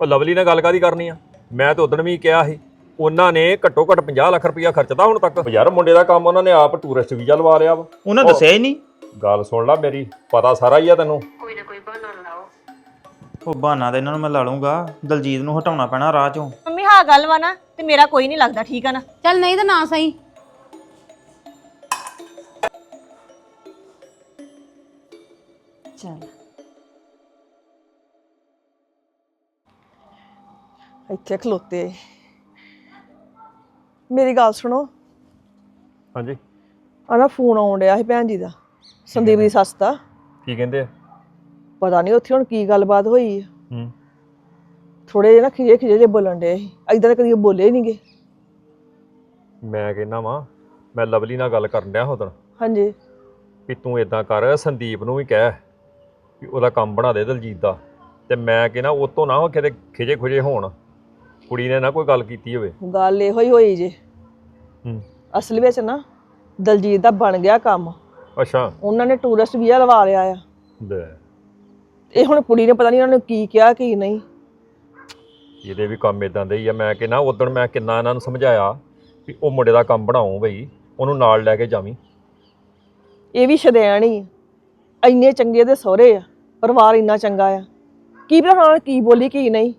ਉਹ ਲਵਲੀ ਨਾਲ ਗੱਲ ਕਾਦੀ ਕਰਨੀ ਆ? ਮੈਂ ਤਾਂ ਉਦੋਂ ਵੀ ਕਿਹਾ ਸੀ ਉਹਨਾਂ ਨੇ ਘੱਟੋ ਘੱਟ 50 ਲੱਖ ਰੁਪਇਆ ਖਰਚਦਾ ਹੁਣ ਤੱਕ। ਯਾਰ ਮੁੰਡੇ ਦਾ ਕੰਮ ਉਹਨਾਂ ਨੇ ਆਪ ਟੂਰਿਸਟ ਵੀਜ਼ਾ ਲਵਾ ਲਿਆ ਵਾ। ਉਹਨਾਂ ਉਹ- ਦੱਸਿਆ ਹੀ ਨਹੀਂ। ਗੱਲ ਸੁਣ ਲੈ ਮੇਰੀ ਪਤਾ ਸਾਰਾ ਹੀ ਆ ਤੈਨੂੰ। ਕੋਈ ਨਾ ਕੋਈ ਬਹਾਨਾ ਲਾਓ। ਉਹ ਬਹਾਨਾ ਤਾਂ ਇਹਨਾਂ ਨੂੰ ਮੈਂ ਲਾ ਲੂੰਗਾ ਦਲਜੀਤ ਨੂੰ ਹਟਾਉਣਾ ਪੈਣਾ ਰਾਹ ਚੋਂ। ਮੰਮੀ ਹਾਂ ਗੱਲ ਵਾ ਨਾ ਤੇ ਮੇਰਾ ਕੋਈ ਨਹੀਂ ਲੱਗਦਾ ਠੀਕ ਆ ਨਾ? ਚੱਲ ਨਹੀਂ ਤਾਂ ਨਾ ਸਹੀ। ਚੱਲ। ਇੱਥੇ ਖਲੋਤੇ। ਮੇਰੀ ਗੱਲ ਸੁਣੋ। ਹਾਂਜੀ। ਆ ਨਾ ਫੋਨ ਆਉਣ ਡਿਆ ਸੀ ਭੈਣ ਜੀ ਦਾ ਸੰਦੀਪ ਦੀ ਸੱਸ ਦਾ। ਕੀ ਕਹਿੰਦੇ ਆ? ਪਤਾ ਨਹੀਂ ਉੱਥੇ ਹੁਣ ਕੀ ਗੱਲਬਾਤ ਹੋਈ। ਹੂੰ। ਥੋੜੇ ਜਿਹਾ ਨਾ ਖਿਜੇ ਖਿਜੇ ਜੇ ਬੋਲਣ ਡੇ ਸੀ। ਐਦਾਂ ਤਾਂ ਕਦੀ ਉਹ ਬੋਲੇ ਹੀ ਨਹੀਂਗੇ ਮੈਂ ਕਹਿੰਦਾ ਵਾਂ ਮੈਂ ਲਵਲੀ ਨਾਲ ਗੱਲ ਕਰਨ ਡਿਆ ਉਦੋਂ। ਹਾਂਜੀ। ਵੀ ਤੂੰ ਇਦਾਂ ਕਰ ਸੰਦੀਪ ਨੂੰ ਵੀ ਕਹਿ ਵੀ ਉਹਦਾ ਕੰਮ ਬਣਾ ਦੇ ਦਲਜੀਤ ਦਾ। ਤੇ ਮੈਂ ਕਹਿੰਦਾ ਉਹ ਤੋਂ ਨਾ ਉਹ ਕਿਤੇ ਖਿਜੇ ਖੁਜੇ ਹੋਣ। ਕੁੜੀ ਨੇ ਨਾ ਕੋਈ ਗੱਲ ਕੀਤੀ ਹੋਵੇ। ਗੱਲ ਇਹੋ ਹੀ ਹੋਈ ਜੇ। ਹੂੰ। ਅਸਲ ਵਿੱਚ ਨਾ ਦਲਜੀਤ ਦਾ ਬਣ ਗਿਆ ਕੰਮ। ਅੱਛਾ। ਉਹਨਾਂ ਨੇ ਟੂਰਿਸਟ ਵੀਜ਼ਾ ਲਵਾ ਲਿਆ ਆ। ਲੈ। ਇਹ ਹੁਣ ਕੁੜੀ ਨੇ ਪਤਾ ਨਹੀਂ ਉਹਨਾਂ ਨੂੰ ਕੀ ਕਿਹਾ ਕੀ ਨਹੀਂ। ਇਹਦੇ ਵੀ ਕੰਮ ਇਦਾਂ ਦੇ ਹੀ ਆ। ਮੈਂ ਕਹਿੰਦਾ ਉਦੋਂ ਮੈਂ ਕਿੰਨਾ ਇਹਨਾਂ ਨੂੰ ਸਮਝਾਇਆ ਵੀ ਉਹ ਮੁੰਡੇ ਦਾ ਕੰਮ ਬਣਾਓ ਬਈ ਉਹਨੂੰ ਨਾਲ ਲੈ ਕੇ ਜਾਵੀਂ। ਇਹ ਵੀ ਸ਼ਦੈਣ ਹੀ ਆ। ਇੰਨੇ ਚੰਗੇ ਦੇ ਸਹੁਰੇ ਆ। ਪਰਿਵਾਰ ਇੰਨਾ ਚੰਗਾ ਆ। ਕੀ ਪਤਾ ਉਹਨਾਂ ਨੇ ਕੀ ਬੋਲੀ ਕੀ ਨਹੀਂ।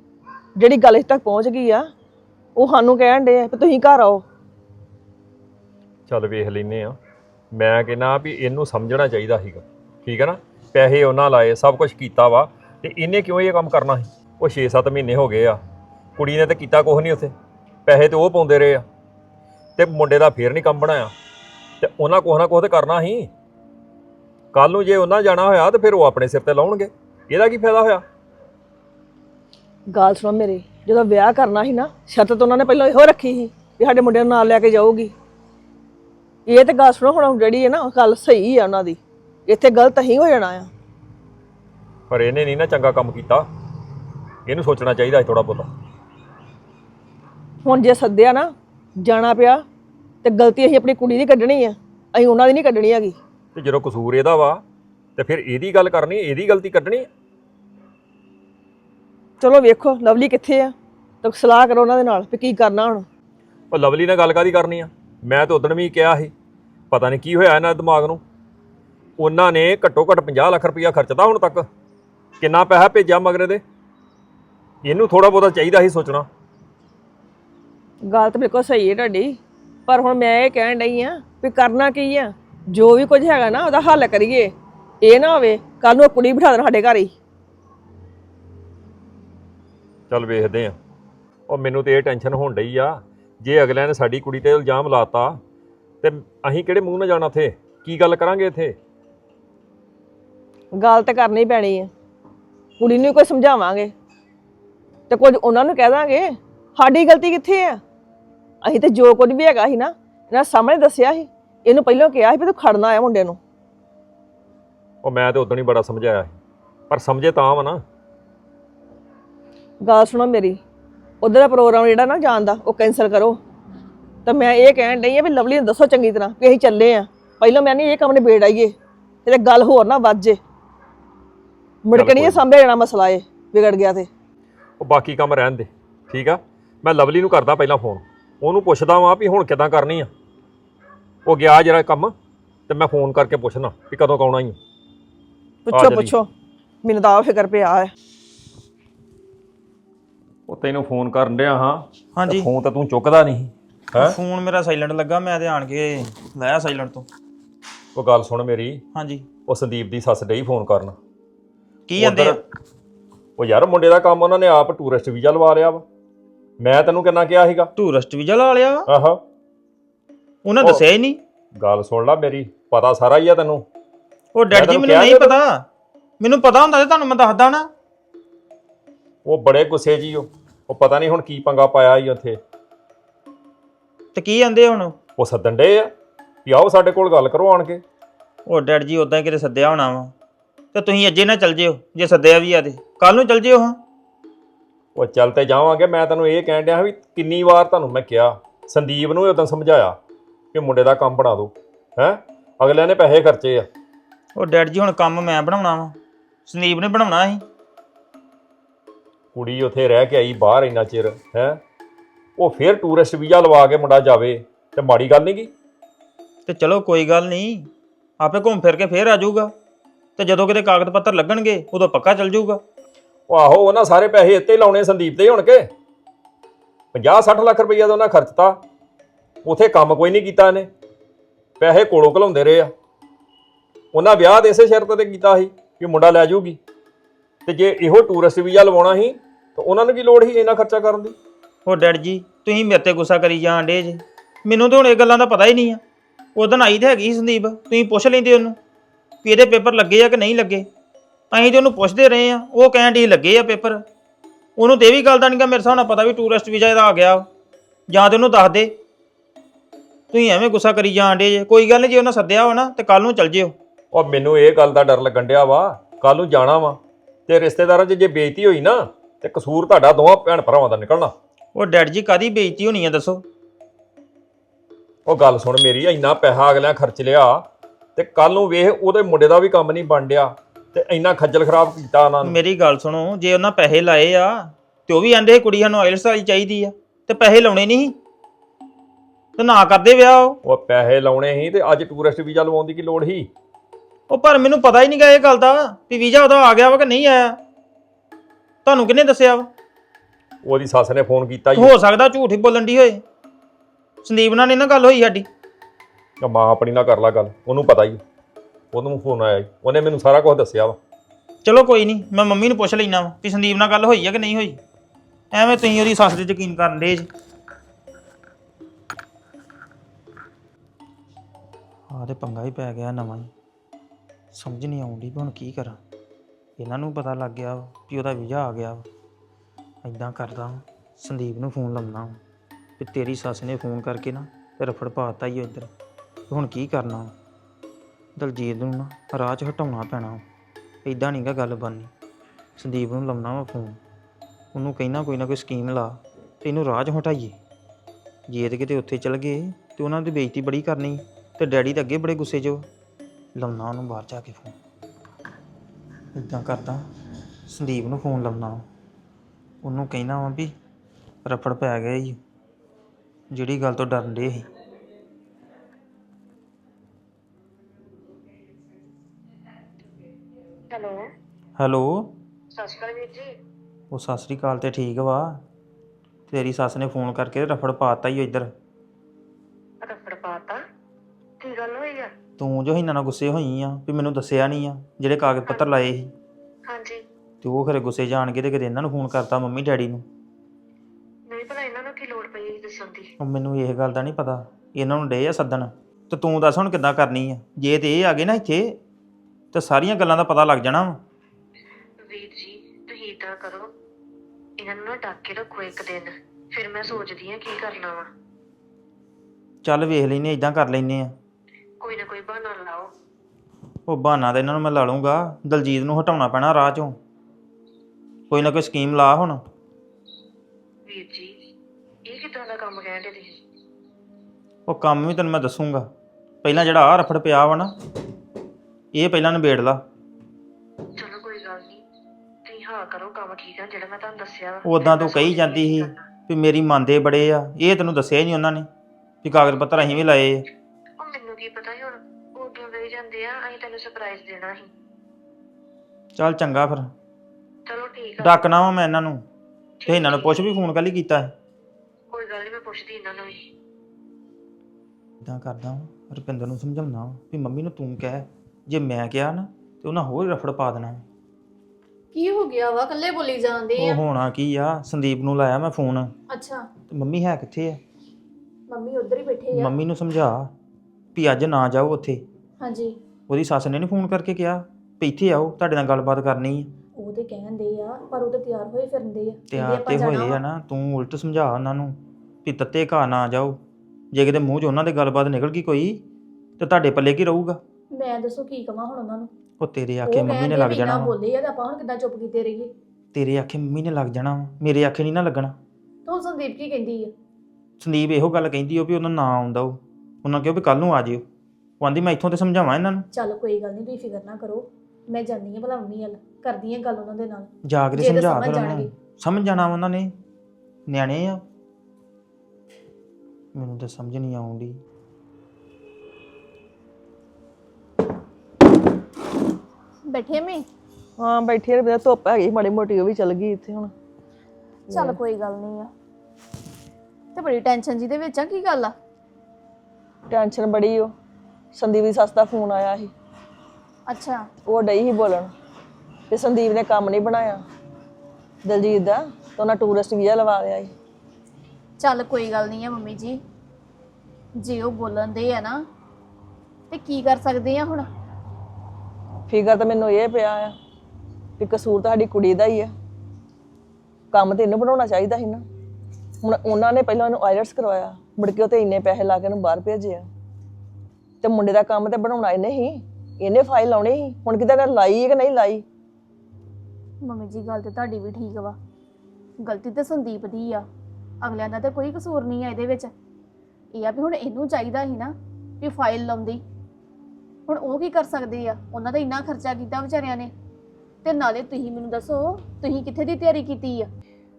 ਜਿਹੜੀ ਗੱਲ ਇੱਥੇ ਤੱਕ ਪਹੁੰਚ ਗਈ ਆ, ਉਹ ਸਾਨੂੰ ਕਹਿਣ ਦੇ ਆ ਕਿ ਤੁਸੀਂ ਘਰ ਆਓ। ਚੱਲ ਵੇਖ ਲੈਨੇ ਆ। ਮੈਂ ਕਹਿੰਦਾ ਵੀ ਇਹਨੂੰ ਸਮਝਣਾ ਚਾਹੀਦਾ ਸੀਗਾ। ਠੀਕ ਹੈ ਨਾ? ਪੈਸੇ ਉਹਨਾਂ ਲਾਏ, ਸਭ ਕੁਝ ਕੀਤਾ ਵਾ, ਤੇ ਇਹਨੇ ਕਿਉਂ ਇਹ ਕੰਮ ਕਰਨਾ ਸੀ? ਉਹ 6-7 ਮਹੀਨੇ ਹੋ ਗਏ ਆ। ਕੁੜੀ ਨੇ ਤਾਂ ਕੀਤਾ ਕੁਝ ਨਹੀਂ ਉੱਥੇ। ਪੈਸੇ ਤੇ ਉਹ ਪਾਉਂਦੇ ਰਹੇ ਆ। ਤੇ ਮੁੰਡੇ ਦਾ ਫੇਰ ਨਹੀਂ ਕੰਮ ਬਣਾਇਆ। ਤੇ ਉਹਨਾਂ ਕੁਛ ਨਾ ਕੁਛ ਤੇ ਕਰਨਾ ਸੀ। ਕੱਲ ਨੂੰ ਜੇ ਉਹਨਾਂ ਜਾਣਾ ਹੋਇਆ, ਤੇ ਫਿਰ ਉਹ ਆਪਣੇ ਸਿਰ ਤੇ ਲਾਉਣਗੇ। ਇਹਦਾ ਕੀ ਫਾਇਦਾ ਹੋਇਆ? ਗੱਲ ਸੁਣੋ ਮੇਰੀ ਜਦੋਂ ਵਿਆਹ ਕਰਨਾ ਸੀ ਨਾ ਸ਼ਰਤ ਤਾਂ ਉਹਨਾਂ ਨੇ ਪਹਿਲਾਂ ਇਹੋ ਰੱਖੀ ਸੀ ਵੀ ਸਾਡੇ ਮੁੰਡੇ ਨੂੰ ਨਾਲ ਲੈ ਕੇ ਜਾਊਗੀ। ਇਹ ਤੇ ਗੱਲ ਸੁਣੋ ਹੁਣ ਜਿਹੜੀ ਹੈ ਨਾ ਗੱਲ ਸਹੀ ਆ ਉਹਨਾਂ ਦੀ। ਇੱਥੇ ਗਲਤ ਹੀ ਹੋ ਜਾਣਾ ਆ। ਪਰ ਇਹਨੇ ਨਹੀਂ ਨਾ ਚੰਗਾ ਕੰਮ ਕੀਤਾ। ਇਹਨੂੰ ਸੋਚਣਾ ਚਾਹੀਦਾ ਥੋੜਾ ਬਹੁਤਾ। ਹੁਣ ਜੇ ਸੱਦਿਆ ਨਾ ਜਾਣਾ ਪਿਆ ਤੇ ਗਲਤੀ ਅਸੀਂ ਆਪਣੀ ਕੁੜੀ ਦੀ ਕੱਢਣੀ ਆ। ਅਸੀਂ ਉਹਨਾਂ ਦੀ ਨਹੀਂ ਕੱਢਣੀ ਹੈਗੀ। ਤੇ ਜਦੋਂ ਕਸੂਰ ਇਹਦਾ ਵਾ ਤੇ ਫਿਰ ਇਹਦੀ ਗੱਲ ਕਰਨੀ ਇਹਦੀ ਗਲਤੀ ਕੱਢਣੀ ਚਲੋ ਵੇਖੋ ਲਵਲੀ ਕਿੱਥੇ ਆ? ਤਾਂ ਸਲਾਹ ਕਰੋ ਉਹਨਾਂ ਦੇ ਨਾਲ ਵੀ ਕੀ ਕਰਨਾ ਹੁਣ। ਉਹ ਲਵਲੀ ਨਾਲ ਗੱਲ ਕਾਦੀ ਕਰਨੀ ਆ? ਮੈਂ ਤਾਂ ਉਦੋਂ ਵੀ ਕਿਹਾ ਸੀ ਪਤਾ ਨਹੀਂ ਕੀ ਹੋਇਆ ਇਹਨਾਂ ਦੇ ਦਿਮਾਗ ਨੂੰ। ਉਹਨਾਂ ਨੇ ਘੱਟੋ ਘੱਟ 50 ਲੱਖ ਰੁਪਇਆ ਖਰਚਦਾ ਹੁਣ ਤੱਕ। ਕਿੰਨਾ ਪੈਸਾ ਭੇਜਿਆ ਮਗਰੇ ਦੇ? ਇਹਨੂੰ ਥੋੜਾ ਬਹੁਤਾ ਚਾਹੀਦਾ ਸੀ ਸੋਚਣਾ। ਗੱਲ ਤਾਂ ਬਿਲਕੁਲ ਸਹੀ ਹੈ ਤੁਹਾਡੀ ਪਰ ਹੁਣ ਮੈਂ ਇਹ ਕਹਿਣ ਡਈ ਆ ਵੀ ਕਰਨਾ ਕੀ ਆ? ਜੋ ਵੀ ਕੁਝ ਹੈਗਾ ਨਾ ਉਹਦਾ ਹੱਲ ਕਰੀਏ। ਇਹ ਨਾ ਹੋਵੇ ਕੱਲ ਨੂੰ ਉਹ ਕੁੜੀ ਬਿਠਾ ਦੇਣ ਸਾਡੇ ਘਰ ਹੀ। ਚੱਲ ਵੇਖਦੇ ਆ। ਉਹ ਮੈਨੂੰ ਤੇ ਇਹ ਟੈਨਸ਼ਨ ਹੋਣ ਡਈ ਆ ਜੇ ਅਗਲਿਆਂ ਨੇ ਸਾਡੀ ਕੁੜੀ ਤੇ ਇਲਜ਼ਾਮ ਲਾਤਾ ਤੇ ਅਸੀਂ ਕਿਹੜੇ ਮੂੰਹ ਨਾਲ ਜਾਣਾ ਇੱਥੇ? ਕੀ ਗੱਲ ਕਰਾਂਗੇ ਇੱਥੇ? ਗੱਲ ਤਾਂ ਕਰਨੀ ਪੈਣੀ ਆ। ਕੁੜੀ ਨੂੰ ਕੋਈ ਸਮਝਾਵਾਂਗੇ। ਤੇ ਕੁਝ ਉਹਨਾਂ ਨੂੰ ਕਹਿ ਦਾਂਗੇ ਸਾਡੀ ਗਲਤੀ ਕਿੱਥੇ ਆ? ਅਸੀਂ ਤੇ ਜੋ ਕੁਝ ਵੀ ਹੈਗਾ ਸੀ ਨਾ ਇਹਨਾਂ ਸਾਹਮਣੇ ਦੱਸਿਆ ਸੀ। ਇਹਨੂੰ ਪਹਿਲਾਂ ਕਿਹਾ ਸੀ ਵੀ ਤੂੰ ਖੜਨਾ ਆ ਮੁੰਡੇ ਨੂੰ। ਉਹ ਮੈਂ ਤੇ ਉਦੋਂ ਹੀ ਬੜਾ ਸਮਝਾਇਆ ਸੀ। ਪਰ ਸਮਝੇ ਤਾਂ ਵਾ ਨਾ। ਗੱਲ ਸੁਣੋ ਮੇਰੀ। ਉਧਰ ਦਾ ਪ੍ਰੋਗਰਾਮ ਜਿਹੜਾ ਨਾ ਜਾਣ ਦਾ ਉਹ ਕੈਨਸਲ ਕਰੋ। ਤਾਂ ਮੈਂ ਇਹ ਕਹਿਣ ਡਈ ਆ ਵੀ ਲਵਲੀ ਨੂੰ ਦੱਸੋ ਚੰਗੀ ਤਰ੍ਹਾਂ ਵੀ ਅਸੀਂ ਚੱਲੇ ਆ। ਪਹਿਲਾਂ ਮੈਂ ਨਹੀਂ ਇਹ ਕੰਮ ਨਿਬੇੜ ਆਈਏ ਤੇ ਗੱਲ ਹੋਰ ਨਾ ਵੱਧ ਜੇ। ਮੁੜ ਕੇ ਨਹੀਂ ਇਹ ਸਾਂਭਿਆ ਜਾਣਾ ਮਸਲਾ ਇਹ ਵਿਗੜ ਗਿਆ ਤੇ। ਉਹ ਬਾਕੀ ਕੰਮ ਰਹਿਣ ਦੇ ਠੀਕ ਆ? ਮੈਂ ਲਵਲੀ ਨੂੰ ਕਰਦਾ ਪਹਿਲਾਂ ਫੋਨ ਉਹਨੂੰ ਪੁੱਛਦਾ ਵਾਂ ਵੀ ਹੁਣ ਕਿਦਾਂ ਕਰਨੀ ਆ। ਉਹ ਗਿਆ ਜਰਾ ਕੰਮ ਤੇ ਮੈਂ ਫੋਨ ਕਰਕੇ ਪੁੱਛਣਾ ਵੀ ਕਦੋਂ ਕਾਉਣਾ ਹੀ ਪੁੱਛੋ। ਪੁੱਛੋ। ਮੈਨੂੰ ਤਾਂ ਫਿਕਰ ਪਿਆ ਹੈ ਉਹ ਤੈਨੂੰ ਫੋਨ ਕਰਨ ਡਿਆ ਹਾਂ। ਹਾਂਜੀ। ਫੋਨ ਤਾਂ ਤੂੰ ਚੁੱਕਦਾ ਨਹੀਂ ਹੈ? ਫੋਨ ਮੇਰਾ ਸਾਇਲੈਂਟ ਲੱਗਾ ਮੈਂ ਤੇ ਆਣ ਕੇ ਲਾਇਆ ਸਾਇਲੈਂਟ ਤੋਂ। ਉਹ ਗੱਲ ਸੁਣ ਮੇਰੀ। ਹਾਂਜੀ। ਉਹ ਸੰਦੀਪ ਦੀ ਸੱਸ ਡਈ ਫੋਨ ਕਰਨ। ਕੀ ਜਾਂਦੇ ਆ? ਉਹ ਯਾਰ ਮੁੰਡੇ ਦਾ ਕੰਮ ਉਹਨਾਂ ਨੇ ਆਪ ਟੂਰਿਸਟ ਵੀਜ਼ਾ ਲਵਾ ਲਿਆ ਵਾ। ਮੈਂ ਤੈਨੂੰ ਕਿੰਨਾ ਕਿਹਾ ਸੀਗਾ? ਟੂਰਿਸਟ ਵੀਜ਼ਾ ਲਾ ਲਿਆ ਵਾ? ਆਹੋ। ਉਹਨਾਂ ਉਹ- ਦੱਸਿਆ ਹੀ ਨਹੀਂ। ਗੱਲ ਸੁਣ ਲੈ ਮੇਰੀ ਪਤਾ ਸਾਰਾ ਹੀ ਆ ਤੈਨੂੰ। ਉਹ ਡੈਡ ਜੀ ਤੈਨੂੰ ਮੈਨੂੰ ਕਿਹਾ ਨਹੀਂ ਪਤਾ। ਮੈਨੂੰ ਪਤਾ ਹੁੰਦਾ ਤੇ ਤੁਹਾਨੂੰ ਮੈਂ ਦੱਸਦਾ ਨਾ। ਉਹ ਬੜੇ ਗੁੱਸੇ ਜੀ ਉਹ। ਉਹ ਪਤਾ ਨਹੀਂ ਹੁਣ ਕੀ ਪੰਗਾ ਪਾਇਆ ਹੀ ਉੱਥੇ। ਤੇ ਕੀ ਜਾਂਦੇ ਹੁਣ? ਉਹ ਸੱਦਣ ਡੇ ਆ ਵੀ ਆਓ ਸਾਡੇ ਕੋਲ ਗੱਲ ਕਰੋ ਆਣ ਕੇ। ਉਹ ਡੈਡ ਜੀ ਉਦਾਂ ਹੀ ਕਿਤੇ ਸੱਦਿਆ ਹੋਣਾ ਵਾ। ਤੇ ਤੁਸੀਂ ਅੱਜੇ ਨਾ ਚੱਲ ਜਿਓ ਜੇ ਸੱਦਿਆ ਵੀ ਆ ਤੇ। ਕੱਲ ਨੂੰ ਚੱਲ ਜਿਓ ਹਾਂ ਉਹ ਚੱਲ ਤੇ ਜਾਵਾਂਗੇ ਮੈਂ ਤੈਨੂੰ ਇਹ ਕਹਿਣ ਡਿਆ ਵੀ ਕਿੰਨੀ ਵਾਰ ਤੁਹਾਨੂੰ ਮੈਂ ਕਿਹਾ ਸੰਦੀਪ ਨੂੰ ਉਦੋਂ ਸਮਝਾਇਆ ਕਿ ਮੁੰਡੇ ਦਾ ਕੰਮ ਬਣਾ ਦਿਓ ਹੈ? ਅਗਲਿਆਂ ਨੇ ਪੈਸੇ ਖਰਚੇ ਆ। ਉਹ ਡੈਡ ਜੀ ਹੁਣ ਕੰਮ ਮੈਂ ਬਣਾਉਣਾ ਵਾ। ਸੰਦੀਪ ਨੇ ਬਣਾਉਣਾ ਸੀ। ਕੁੜੀ ਉੱਥੇ ਰਹਿ ਕੇ ਆਈ ਬਾਹਰ ਇੰਨਾ ਚਿਰ ਹੈ? ਉਹ ਫਿਰ ਟੂਰਿਸਟ ਵੀਜ਼ਾ ਲਵਾ ਕੇ ਮੁੰਡਾ ਜਾਵੇ ਤੇ ਮਾੜੀ ਗੱਲ ਨਹੀਂ ਗੀ ਤੇ ਚਲੋ ਕੋਈ ਗੱਲ ਨਹੀਂ ਆਪੇ ਘੁੰਮ ਫਿਰ ਕੇ ਫੇਰ ਆ ਜਾਊਗਾ। ਤੇ ਜਦੋਂ ਕਿਤੇ ਕਾਗਜ਼ ਪੱਤਰ ਲੱਗਣਗੇ ਉਦੋਂ ਪੱਕਾ ਚੱਲ ਜਾਊਗਾ। ਉਹ ਆਹੋ ਉਹਨਾਂ ਸਾਰੇ ਪੈਸੇ ਇੱਥੇ ਹੀ ਲਾਉਣੇ ਸੰਦੀਪ ਤੇ ਹੀ ਹੋਣਗੇ 50 60 ਲੱਖ ਰੁਪਈਆ ਤਾਂ ਉਹਨਾਂ ਖਰਚਤਾ। ਉਥੇ ਕੰਮ ਕੋਈ ਨਹੀਂ ਕੀਤਾ ਇਹਨੇ। ਪੈਸੇ ਕੋਲੋਂ ਘਲਾਉਂਦੇ ਰਹੇ ਆ। ਉਹਨਾਂ ਵਿਆਹ ਦੇ ਇਸੇ ਸ਼ਰਤ ਤੇ ਕੀਤਾ ਸੀ ਕਿ ਮੁੰਡਾ ਲੈ ਜਾਊਗੀ। ਤੇ ਜੇ ਇਹੋ ਟੂਰਿਸਟ ਵੀਜ਼ਾ ਲਵਾਉਣਾ ਸੀ ਤਾਂ ਉਹਨਾਂ ਨੂੰ ਕੀ ਲੋੜ ਸੀ ਇੰਨਾ ਖਰਚਾ ਕਰਨ ਦੀ? ਉਹ ਡੈਡ ਜੀ ਤੁਸੀਂ ਮੇਰੇ ਤੇ ਗੁੱਸਾ ਕਰੀ ਜਾਣ ਡੇ ਜੇ। ਮੈਨੂੰ ਤਾਂ ਹੁਣ ਇਹ ਗੱਲਾਂ ਦਾ ਪਤਾ ਹੀ ਨਹੀਂ ਆ। ਉਦੋਂ ਆਈ ਤੇ ਹੈਗੀ ਸੀ ਸੰਦੀਪ ਤੁਸੀਂ ਪੁੱਛ ਲੈਂਦੇ ਉਹਨੂੰ ਵੀ ਇਹਦੇ ਪੇਪਰ ਲੱਗੇ ਆ ਕਿ ਨਹੀਂ ਲੱਗੇ। ਅਸੀਂ ਤੇ ਉਹਨੂੰ ਪੁੱਛਦੇ ਰਹੇ ਆ ਉਹ ਕਹਿਣ ਦੀ ਲੱਗੇ ਆ ਪੇਪਰ। ਉਹਨੂੰ ਤੇ ਇਹ ਵੀ ਗੱਲ ਦਾ ਨਹੀਂਗਾ ਮੇਰੇ ਹਿਸਾਬ ਨਾਲ ਪਤਾ ਵੀ ਟੂਰਿਸਟ ਵੀਜ਼ਾ ਇਹਦਾ ਆ ਗਿਆ। ਜਾਂ ਤੇ ਉਹਨੂੰ ਦੱਸ ਦੇ। ਤੁਸੀਂ ਐਵੇਂ ਗੁੱਸਾ ਕਰੀ ਜਾਣ ਡੇ ਜੇ। ਕੋਈ ਗੱਲ ਨਹੀਂ ਜੇ ਉਹਨਾਂ ਸੱਦਿਆ ਹੋ ਨਾ ਤੇ ਕੱਲ ਨੂੰ ਚੱਲ ਜਿਓ। ਉਹ ਮੈਨੂੰ ਇਹ ਗੱਲ ਦਾ ਡਰ ਲੱਗਣ ਡਿਆ ਵਾ ਕੱਲ ਨੂੰ ਜਾਣਾ ਵਾ। ਤੇ ਰਿਸ਼ਤੇਦਾਰਾਂ 'ਚ ਜੇ ਬੇਇੱਜ਼ਤੀ ਹੋਈ ਨਾ ਤੇ ਕਸੂਰ ਤੁਹਾਡਾ ਦੋਵਾਂ ਭੈਣ ਭਰਾਵਾਂ ਦਾ ਨਿਕਲਣਾ। ਉਹ ਡੈਡ ਜੀ ਕਾਦੀ ਬੇਇੱਜ਼ਤੀ ਹੋਣੀ ਆ ਦੱਸੋ? ਉਹ ਗੱਲ ਸੁਣ ਮੇਰੀ ਇੰਨਾ ਪੈਸਾ ਅਗਲਿਆਂ ਖਰਚ ਲਿਆ ਤੇ ਕੱਲ ਨੂੰ ਵੇਖ ਉਹਦੇ ਮੁੰਡੇ ਦਾ ਵੀ ਕੰਮ ਨਹੀਂ ਬਣ ਡਿਆ ਤੇ ਇੰਨਾ ਖੱਜਲ ਖਰਾਬ ਕੀਤਾ ਉਹਨਾਂ ਨੂੰ। ਮੇਰੀ ਗੱਲ ਸੁਣੋ ਜੇ ਉਹਨਾਂ ਪੈਸੇ ਲਾਏ ਆ ਤੇ ਉਹ ਵੀ ਆਂਦੇ ਕੁੜੀ ਸਾਨੂੰ ਆਇਲਸ ਵਾਲੀ ਚਾਹੀਦੀ ਆ ਤੇ ਪੈਸੇ ਲਾਉਣੇ ਨਹੀਂ। ਤੇ ਨਾ ਕਰਦੇ ਵਿਆਹ ਉਹ। ਉਹ ਪੈਸੇ ਲਾਉਣੇ ਸੀ ਤੇ ਅੱਜ ਟੂਰਿਸਟ ਵੀਜ਼ਾ ਲਵਾਉਣ ਦੀ ਕੀ ਲੋੜ ਸੀ? ਉਹ ਪਰ ਮੈਨੂੰ ਪਤਾ ਹੀ ਨਹੀਂ ਗਾ ਇਹ ਗੱਲ ਦਾ ਵੀ ਵੀਜ਼ਾ ਉਹਦਾ ਆ ਗਿਆ ਵਾ ਕਿ ਨਹੀਂ ਆਇਆ। ਤੁਹਾਨੂੰ ਕਿਹਨੇ ਦੱਸਿਆ ਵਾ? ਉਹਦੀ ਸੱਸ ਨੇ ਫੋਨ ਕੀਤਾ ਜੀ। ਹੋ ਸਕਦਾ ਝੂਠ ਹੀ ਬੋਲਣ ਦੀ ਹੋਏ। ਸੰਦੀਪ ਨਾਲ ਨਹੀਂ ਨਾ ਗੱਲ ਹੋਈ ਸਾਡੀ। ਕਿ ਮਾਂ ਆਪਣੀ ਨਾਲ ਕਰ ਲਾ ਗੱਲ ਉਹਨੂੰ ਪਤਾ ਹੀ। ਉਹਨੂੰ ਫੋਨ ਆਇਆ। ਉਹਨੇ ਮੈਨੂੰ ਸਾਰਾ ਕੁਝ ਦੱਸਿਆ ਵਾ। ਚਲੋ ਕੋਈ ਨਹੀਂ ਮੈਂ ਮੰਮੀ ਨੂੰ ਪੁੱਛ ਲੈਣਾ ਵਾ ਵੀ ਸੰਦੀਪ ਨਾਲ ਗੱਲ ਹੋਈ ਆ ਕਿ ਨਹੀਂ ਹੋਈ। ਐਵੇਂ ਤੁਸੀਂ ਉਹਦੀ ਸੱਸ ਤੇ ਯਕੀਨ ਕਰਨ ਦੇ ਜੀ। ਆਹ ਤੇ ਪੰਗਾ ਹੀ ਪੈ ਗਿਆ ਨਵਾਂ ਹੀ। ਸਮਝ ਨਹੀਂ ਆਉਂਦੀ ਵੀ ਹੁਣ ਕੀ ਕਰਾਂ ਇਹਨਾਂ ਨੂੰ ਪਤਾ ਲੱਗ ਗਿਆ ਵਾ ਵੀ ਉਹਦਾ ਵੀਜ਼ਾ ਆ ਗਿਆ ਵਾ ਐਦਾਂ ਕਰਦਾ ਵਾਂ, ਸੰਦੀਪ ਨੂੰ ਫੋਨ ਲਾਉਣਾ ਵਾ ਤੇਰੀ ਸੱਸ ਨੇ ਫੋਨ ਕਰਕੇ ਨਾ ਤੇ ਰਫੜ ਪਾਤਾ ਹੀ ਇੱਧਰ ਤੇ ਹੁਣ ਕੀ ਕਰਨਾ ਵਾ? ਦਲਜੀਤ ਨੂੰ ਨਾ ਰਾਹ 'ਚ ਹਟਾਉਣਾ ਪੈਣਾ ਵਾ। ਇਦਾਂ ਨਹੀਂਗਾ ਗੱਲ ਬਣਨੀ ਸੰਦੀਪ ਨੂੰ ਲਾਉਣਾ ਵਾ ਫੋਨ ਉਹਨੂੰ ਕਹਿਣਾ ਕੋਈ ਨਾ ਕੋਈ ਸਕੀਮ ਲਾ ਤੇ ਇਹਨੂੰ ਰਾਹ 'ਚ ਹਟਾਈਏ ਜੇ ਤੇ ਕਿਤੇ ਉੱਥੇ ਚਲ ਗਏ ਤੇ ਉਹਨਾਂ ਦੀ ਬੇਇੱਜ਼ਤੀ ਬੜੀ ਕਰਨੀ ਤੇ ਡੈਡੀ ਤਾਂ ਅੱਗੇ ਬੜੇ ਗੁੱਸੇ 'ਚ ਵਾ। ਲਾਉਣਾ ਉਹਨੂੰ ਬਾਹਰ ਜਾ ਕੇ ਫੋਨ ਇਦਾਂ ਕਰਦਾ ਸੰਦੀਪ ਨੂੰ ਫੋਨ ਲਾਉਣਾ। ਉਹਨੂੰ ਕਹਿਣਾ ਵਾ ਵੀ ਰਫੜ ਪੈ ਗਿਆ ਜੀ ਜਿਹੜੀ ਗੱਲ ਤੋਂ ਡਰਨ ਦੇ ਸੀ। ਹੈਲੋ। ਹੈਲੋ। ਸਤਿ ਸ਼੍ਰੀ ਅਕਾਲ ਵੀਰ ਜੀ। ਉਹ ਸਤਿ ਸ੍ਰੀ ਅਕਾਲ ਤੇ ਠੀਕ ਵਾ। ਤੇਰੀ ਸੱਸ ਨੇ ਫੋਨ ਕਰਕੇ ਰਫੜ ਪਾਤਾ ਹੀ ਇੱਧਰ। ਤੂੰ ਜੋ ਇਹਨਾਂ ਨਾਲ ਗੁੱਸੇ ਹੋਈ ਆ ਵੀ ਮੈਨੂੰ ਦੱਸਿਆ ਨਹੀਂ ਆ ਜਿਹੜੇ ਕਾਗਜ਼ ਪੱਤਰ ਲਾਏ ਸੀ। ਹਾਂਜੀ। ਤੇ ਉਹ ਖਰੇ ਗੁੱਸੇ ਜਾਣ ਕੇ ਤੇ ਕਿਤੇ ਇਹਨਾਂ ਨੂੰ ਫੋਨ ਕਰਤਾ ਮੰਮੀ ਡੈਡੀ ਨੂੰ। ਨਹੀਂ ਪਤਾ ਇਹਨਾਂ ਨੂੰ ਕੀ ਲੋੜ ਪਈ ਸੀ ਦੱਸਣ ਦੀ? ਉਹ ਮੈਨੂੰ ਇਹ ਗੱਲ ਦਾ ਨਹੀਂ ਪਤਾ ਇਹਨਾਂ ਨੂੰ ਡੇ ਆ ਸੱਦਣ। ਤੇ ਤੂੰ ਦੱਸ ਹੁਣ ਕਿੱਦਾਂ ਕਰਨੀ ਆ? ਜੇ ਤੇ ਇਹ ਆ ਗਏ ਨਾ ਇੱਥੇ ਤੇ ਸਾਰੀਆਂ ਗੱਲਾਂ ਦਾ ਪਤਾ ਲੱਗ ਜਾਣਾ ਵਾ। ਵੀਰ ਜੀ ਤੁਸੀਂ ਇਦਾਂ ਕਰੋ। ਇਹਨਾਂ ਨੂੰ ਨਾ ਡੱਕ ਕੇ ਰੱਖੋ ਇੱਕ ਦਿਨ ਫਿਰ ਮੈਂ ਸੋਚਦੀ ਆ ਕੀ ਕਰਨਾ ਵਾ। ਚੱਲ ਵੇਖ ਲੈਨੇ ਇਦਾਂ ਕਰ ਲੈਨੇ ਆ ਕੋਈ ਨਾ ਕੋਈ ਬਹਾਨਾ ਲਾਓ ਉਹ ਬਹਾਨਾ ਤਾਂ ਇਹਨਾਂ ਨੂੰ ਮੈਂ ਲਾ ਲੂੰਗਾ ਦਲਜੀਤ ਨੂੰ ਹਟਾਉਣਾ ਪੈਣਾ ਰਾਹ ਚੋਂ। ਕੋਈ ਨਾ ਕੋਈ ਸਕੀਮ ਲਾ ਹੁਣ। ਵੀਰ ਜੀ ਇਹ ਕਿਦਾਂ ਦਾ ਕੰਮ ਕਹਿੰਦੇ ਤੁਸੀਂ? ਉਹ ਕੰਮ ਵੀ ਤੈਨੂੰ ਮੈਂ ਦੱਸੂਗਾ। ਪਹਿਲਾਂ ਜਿਹੜਾ ਆ ਰਫੜ ਪਿਆ ਵਾ ਨਾ ਇਹ ਪਹਿਲਾਂ ਨਿਬੇੜ ਲਾ। ਚਲੋ ਕੋਈ ਗੱਲ ਨਹੀਂ ਤੁਸੀਂ ਹਾਂ ਕਰੋ ਕੰਮ ਠੀਕ ਆ ਜਿਹੜਾ ਮੈਂ ਤੁਹਾਨੂੰ ਦੱਸਿਆ ਵਾ। ਉਦਾਂ ਤੂੰ ਕਹੀ ਜਾਂਦੀ ਸੀ। ਵੀ ਮੇਰੀ ਮੰਨਦੇ ਬੜੇ ਆ। ਇਹ ਤੈਨੂੰ ਦੱਸਿਆ ਹੀ ਨਹੀਂ ਉਹਨਾਂ ਨੇ ਵੀ ਕਾਗਜ਼ ਪੱਤਰ ਅਸੀਂ ਵੀ ਲਾਏ ਆ। ਉਹ ਮੈਨੂੰ ਕੀ ਪਤਾ ਜਾਂਦੇ ਆ ਅਸੀਂ ਤੈਨੂੰ ਸਰਪ੍ਰਾਈਜ਼ ਦੇਣਾ ਸੀ। ਚੱਲ ਚੰਗਾ ਫਿਰ। ਚਲੋ ਠੀਕ ਆ। ਡੱਕਣਾ ਵਾ ਮੈਂ ਇਹਨਾਂ ਨੂੰ। ਤੇ ਇਹਨਾਂ ਨੂੰ ਪੁੱਛ ਵੀ ਫੋਨ ਕੱਲ ਹੀ ਕੀਤਾ ਹੈ ਕੋਈ ਗੱਲ ਨਹੀਂ ਮੈਂ ਪੁੱਛਦੀ ਇਹਨਾਂ ਨੂੰ ਵੀ। ਇਦਾਂ ਕਰਦਾ ਵਾਂ ਰੁਪਿੰਦਰ ਨੂੰ ਸਮਝਾਉਣਾ ਵਾਂ ਮੰਮੀ ਨੂੰ ਤੂੰ ਕਹਿ ਜੇ ਮੈਂ ਕਿਹਾ ਨਾ ਤੇ ਉਹਨਾਂ ਹੋਰ ਹੀ ਰਫੜ ਪਾ ਦੇਣਾ ਕੀ ਹੋ ਗਿਆ ਵਾ ਕੱਲੇ ਬੋਲੀ ਜਾਂਦੇ ਉਹ ਆ ਹੋਣਾ ਕੀ ਆ ਸੰਦੀਪ ਨੂੰ ਲਾਇਆ ਮੈਂ ਫੋਨ। ਅੱਛਾ। ਤੇ ਮੰਮੀ ਹੈ ਕਿੱਥੇ ਆ? ਮੰਮੀ ਉਧਰ ਹੀ ਬੈਠੇ ਆ। ਮੰਮੀ ਨੂੰ ਸਮਝਾ ਵੀ ਅੱਜ ਨਾ ਜਾਓ ਉੱਥੇ। ਹਾਂਜੀ। ਉਹਦੀ ਸੱਸ ਨੇ ਨਹੀਂ ਫੋਨ ਕਰਕੇ ਕਿਹਾ ਵੀ ਇੱਥੇ ਆਓ ਤੁਹਾਡੇ ਨਾਲ ਗੱਲਬਾਤ ਕਰਨੀ ਹੈ ਉਹ ਤੇ ਕਹਿੰਦੇ ਆ ਪਰ ਉਹ ਤੇ ਤਿਆਰ ਹੋਏ ਫਿਰਦੇ ਆ। ਕਹਿੰਦੇ ਤਿਆਰ ਆਪਾਂ ਤੇ ਜਾਣਾ ਹੋਏ ਵਾ। ਆ ਨਾ ਤੂੰ ਉਲਟ ਸਮਝਾ ਉਹਨਾਂ ਨੂੰ ਵੀ ਤੱਤੇ ਘਾ ਨਾ ਜਾਓ। ਜੇ ਕਿਤੇ ਮੂੰਹ 'ਚ ਉਹਨਾਂ ਦੇ ਗੱਲਬਾਤ ਨਿਕਲ ਗਈ ਕੋਈ ਤੇ ਤੁਹਾਡੇ ਪੱਲੇ ਕੀ ਰਹੂਗਾ? ਮੈਂ ਦੱਸੋ ਕੀ ਕਵਾਂ ਹੁਣ ਉਹਨਾਂ ਨੂੰ। ਉਹ ਤੇਰੇ ਆਖੇ ਮੰਮੀ ਨੇ ਲੱਗ ਜਾਣਾ ਵਾ। ਬੋਲੇ ਆ ਤੇ ਆਪਾਂ ਹੁਣ ਕਿੱਦਾਂ ਚੁੱਪ ਕੀਤੇ ਰਹੀਏ? ਤੇਰੇ ਆਖੇ ਮੰਮੀ ਨੇ ਲੱਗ ਜਾਣਾ ਵਾ। ਮੇਰੇ ਆਖੇ ਨਹੀਂ ਨਾ ਲੱਗਣਾ। ਤਾਂ ਹੁਣ ਸੰਦੀਪ ਕੀ ਕਹਿੰਦੀ ਆ? ਸੰਦੀਪ ਇਹੋ ਗੱਲ ਕਹਿੰਦੀ ਉਹ ਵੀ ਉਹਨਾਂ ਨਾ ਆਉਂਦਾ ਉਹ। ਉਹਨਾਂ ਕਿਹਾ ਵੀ ਕੱਲ ਨੂੰ ਆ ਜਿਓ। ਉਹ ਆਂਦੀ ਮੈਂ ਇੱਥੋਂ ਤੇ ਸਮਝਾਵਾਂ ਇਹਨਾਂ ਨੂੰ। ਚੱਲ ਕੋਈ ਗੱਲ ਨਹੀਂ ਤੁਸੀਂ ਫਿਕਰ ਨਾ ਕਰੋ। ਮੈਂ ਜਾਂਦੀ ਆ ਭਲਾ ਮੰਮੀ ਵੱਲ ਕਰਦੀ ਆ ਗੱਲ ਉਹਨਾਂ ਦੇ ਨਾਲ। ਜਾ ਕੇ ਤੇ ਜੇ ਤਾਂ ਸਮਝਾ ਸਮਝ ਫਿਰ ਜਾਣਗੇ। ਸਮਝ ਜਾਣਾ ਉਹਨਾਂ ਨੇ। ਨਿਆਣੇ ਆ। ਮੈਨੂੰ ਤਾਂ ਸਮਝ ਨਹੀਂ ਆਉਂਦੀ ਬੈਠੇ ਮੈਂ ਹਾਂ ਬੈਠੀ ਰਹੇ ਧੁੱਪ ਹੈਗੀ ਮਾੜੀ ਮੋਟੀ ਉਹ ਵੀ ਚੱਲ ਗਈ ਇੱਥੇ ਹੁਣ। ਚੱਲ ਕੋਈ ਗੱਲ ਨਹੀਂ ਆ। ਤੇ ਬੜੀ ਟੈਨਸ਼ਨ ਜੀ ਦੇ ਵਿੱਚ ਆ ਕੀ ਗੱਲ ਆ? ਟੈਨਸ਼ਨ ਬੜੀ ਉਹ ਸੰਦੀਪ ਦੀ ਸੱਸ ਦਾ ਫੋਨ ਆਇਆ ਸੀ। ਅੱਛਾ। ਉਹ ਡਈ ਹੀ ਬੋਲਣ ਤੇ ਸੰਦੀਪ ਨੇ ਕੰਮ ਨਹੀਂ ਬਣਾਇਆ। ਦਲਜੀਤ ਦਾ ਤਾਂ ਉਹਨਾਂ ਟੂਰਿਸਟ ਵੀਜ਼ਾ ਲਵਾ ਲਿਆ ਸੀ। ਚੱਲ ਕੋਈ ਗੱਲ ਨਹੀਂ ਆ ਮੰਮੀ ਜੀ। ਜੇ ਉਹ ਬੋਲਣ ਦੇ ਆ ਨਾ ਤੇ ਕੀ ਕਰ ਸਕਦੇ ਆ ਹੁਣ? ਫਿਕਰ ਤਾਂ ਮੈਨੂੰ ਇਹ ਪਿਆ ਆ ਕਿ ਕਸੂਰ ਤਾਂ ਸਾਡੀ ਕੁੜੀ ਦਾ ਹੀ ਆ। ਕੰਮ ਤੇ ਇਹਨੂੰ ਬਣਾਉਣਾ ਚਾਹੀਦਾ ਸੀ ਨਾ। ਹੁਣ ਉਹਨਾਂ ਨੇ ਪਹਿਲਾਂ ਉਹਨੂੰ ਆਇਲਟਸ ਕਰਵਾਇਆ। ਮੁੜ ਕੇ ਉਹ ਤੇ ਇੰਨੇ ਪੈਸੇ ਲਾ ਕੇ ਉਹਨੂੰ ਬਾਹਰ ਭੇਜਿਆ। ਤੇ ਮੁੰਡੇ ਦਾ ਕੰਮ ਤੇ ਬਣਾਉਣਾ ਹੀ ਇਹਨੇ ਫਾਈਲ ਲਾਉਣੀ ਸੀ ਹੁਣ ਕਿਤੇ ਨਾ ਲਾਈ ਹੈ ਕਿ ਨਹੀਂ ਲਾਈ? ਮੰਮੀ ਜੀ ਗੱਲ ਤੇ ਤੁਹਾਡੀ ਵੀ ਠੀਕ ਵਾ। ਗਲਤੀ ਤੇ ਸੰਦੀਪ ਦੀ ਆ। ਅਗਲਿਆਂ ਦਾ ਤੇ ਕੋਈ ਕਸੂਰ ਨਹੀਂ ਆ ਇਹਦੇ ਵਿੱਚ। ਇਹ ਆ ਵੀ ਹੁਣ ਇਹਨੂੰ ਚਾਹੀਦਾ ਸੀ ਨਾ ਵੀ ਫਾਈਲ ਲਾਉਂਦੀ। ਹੁਣ ਉਹ ਕੀ ਕਰ ਸਕਦੇ ਆ? ਉਹਨਾਂ ਦਾ ਇੰਨਾ ਖਰਚਾ ਕੀਤਾ ਵਿਚਾਰਿਆਂ ਨੇ। ਤੇ ਨਾਲੇ ਤੁਸੀਂ ਮੈਨੂੰ ਦੱਸੋ ਤੁਸੀਂ ਕਿੱਥੇ ਦੀ ਤਿਆਰੀ ਕੀਤੀ ਆ?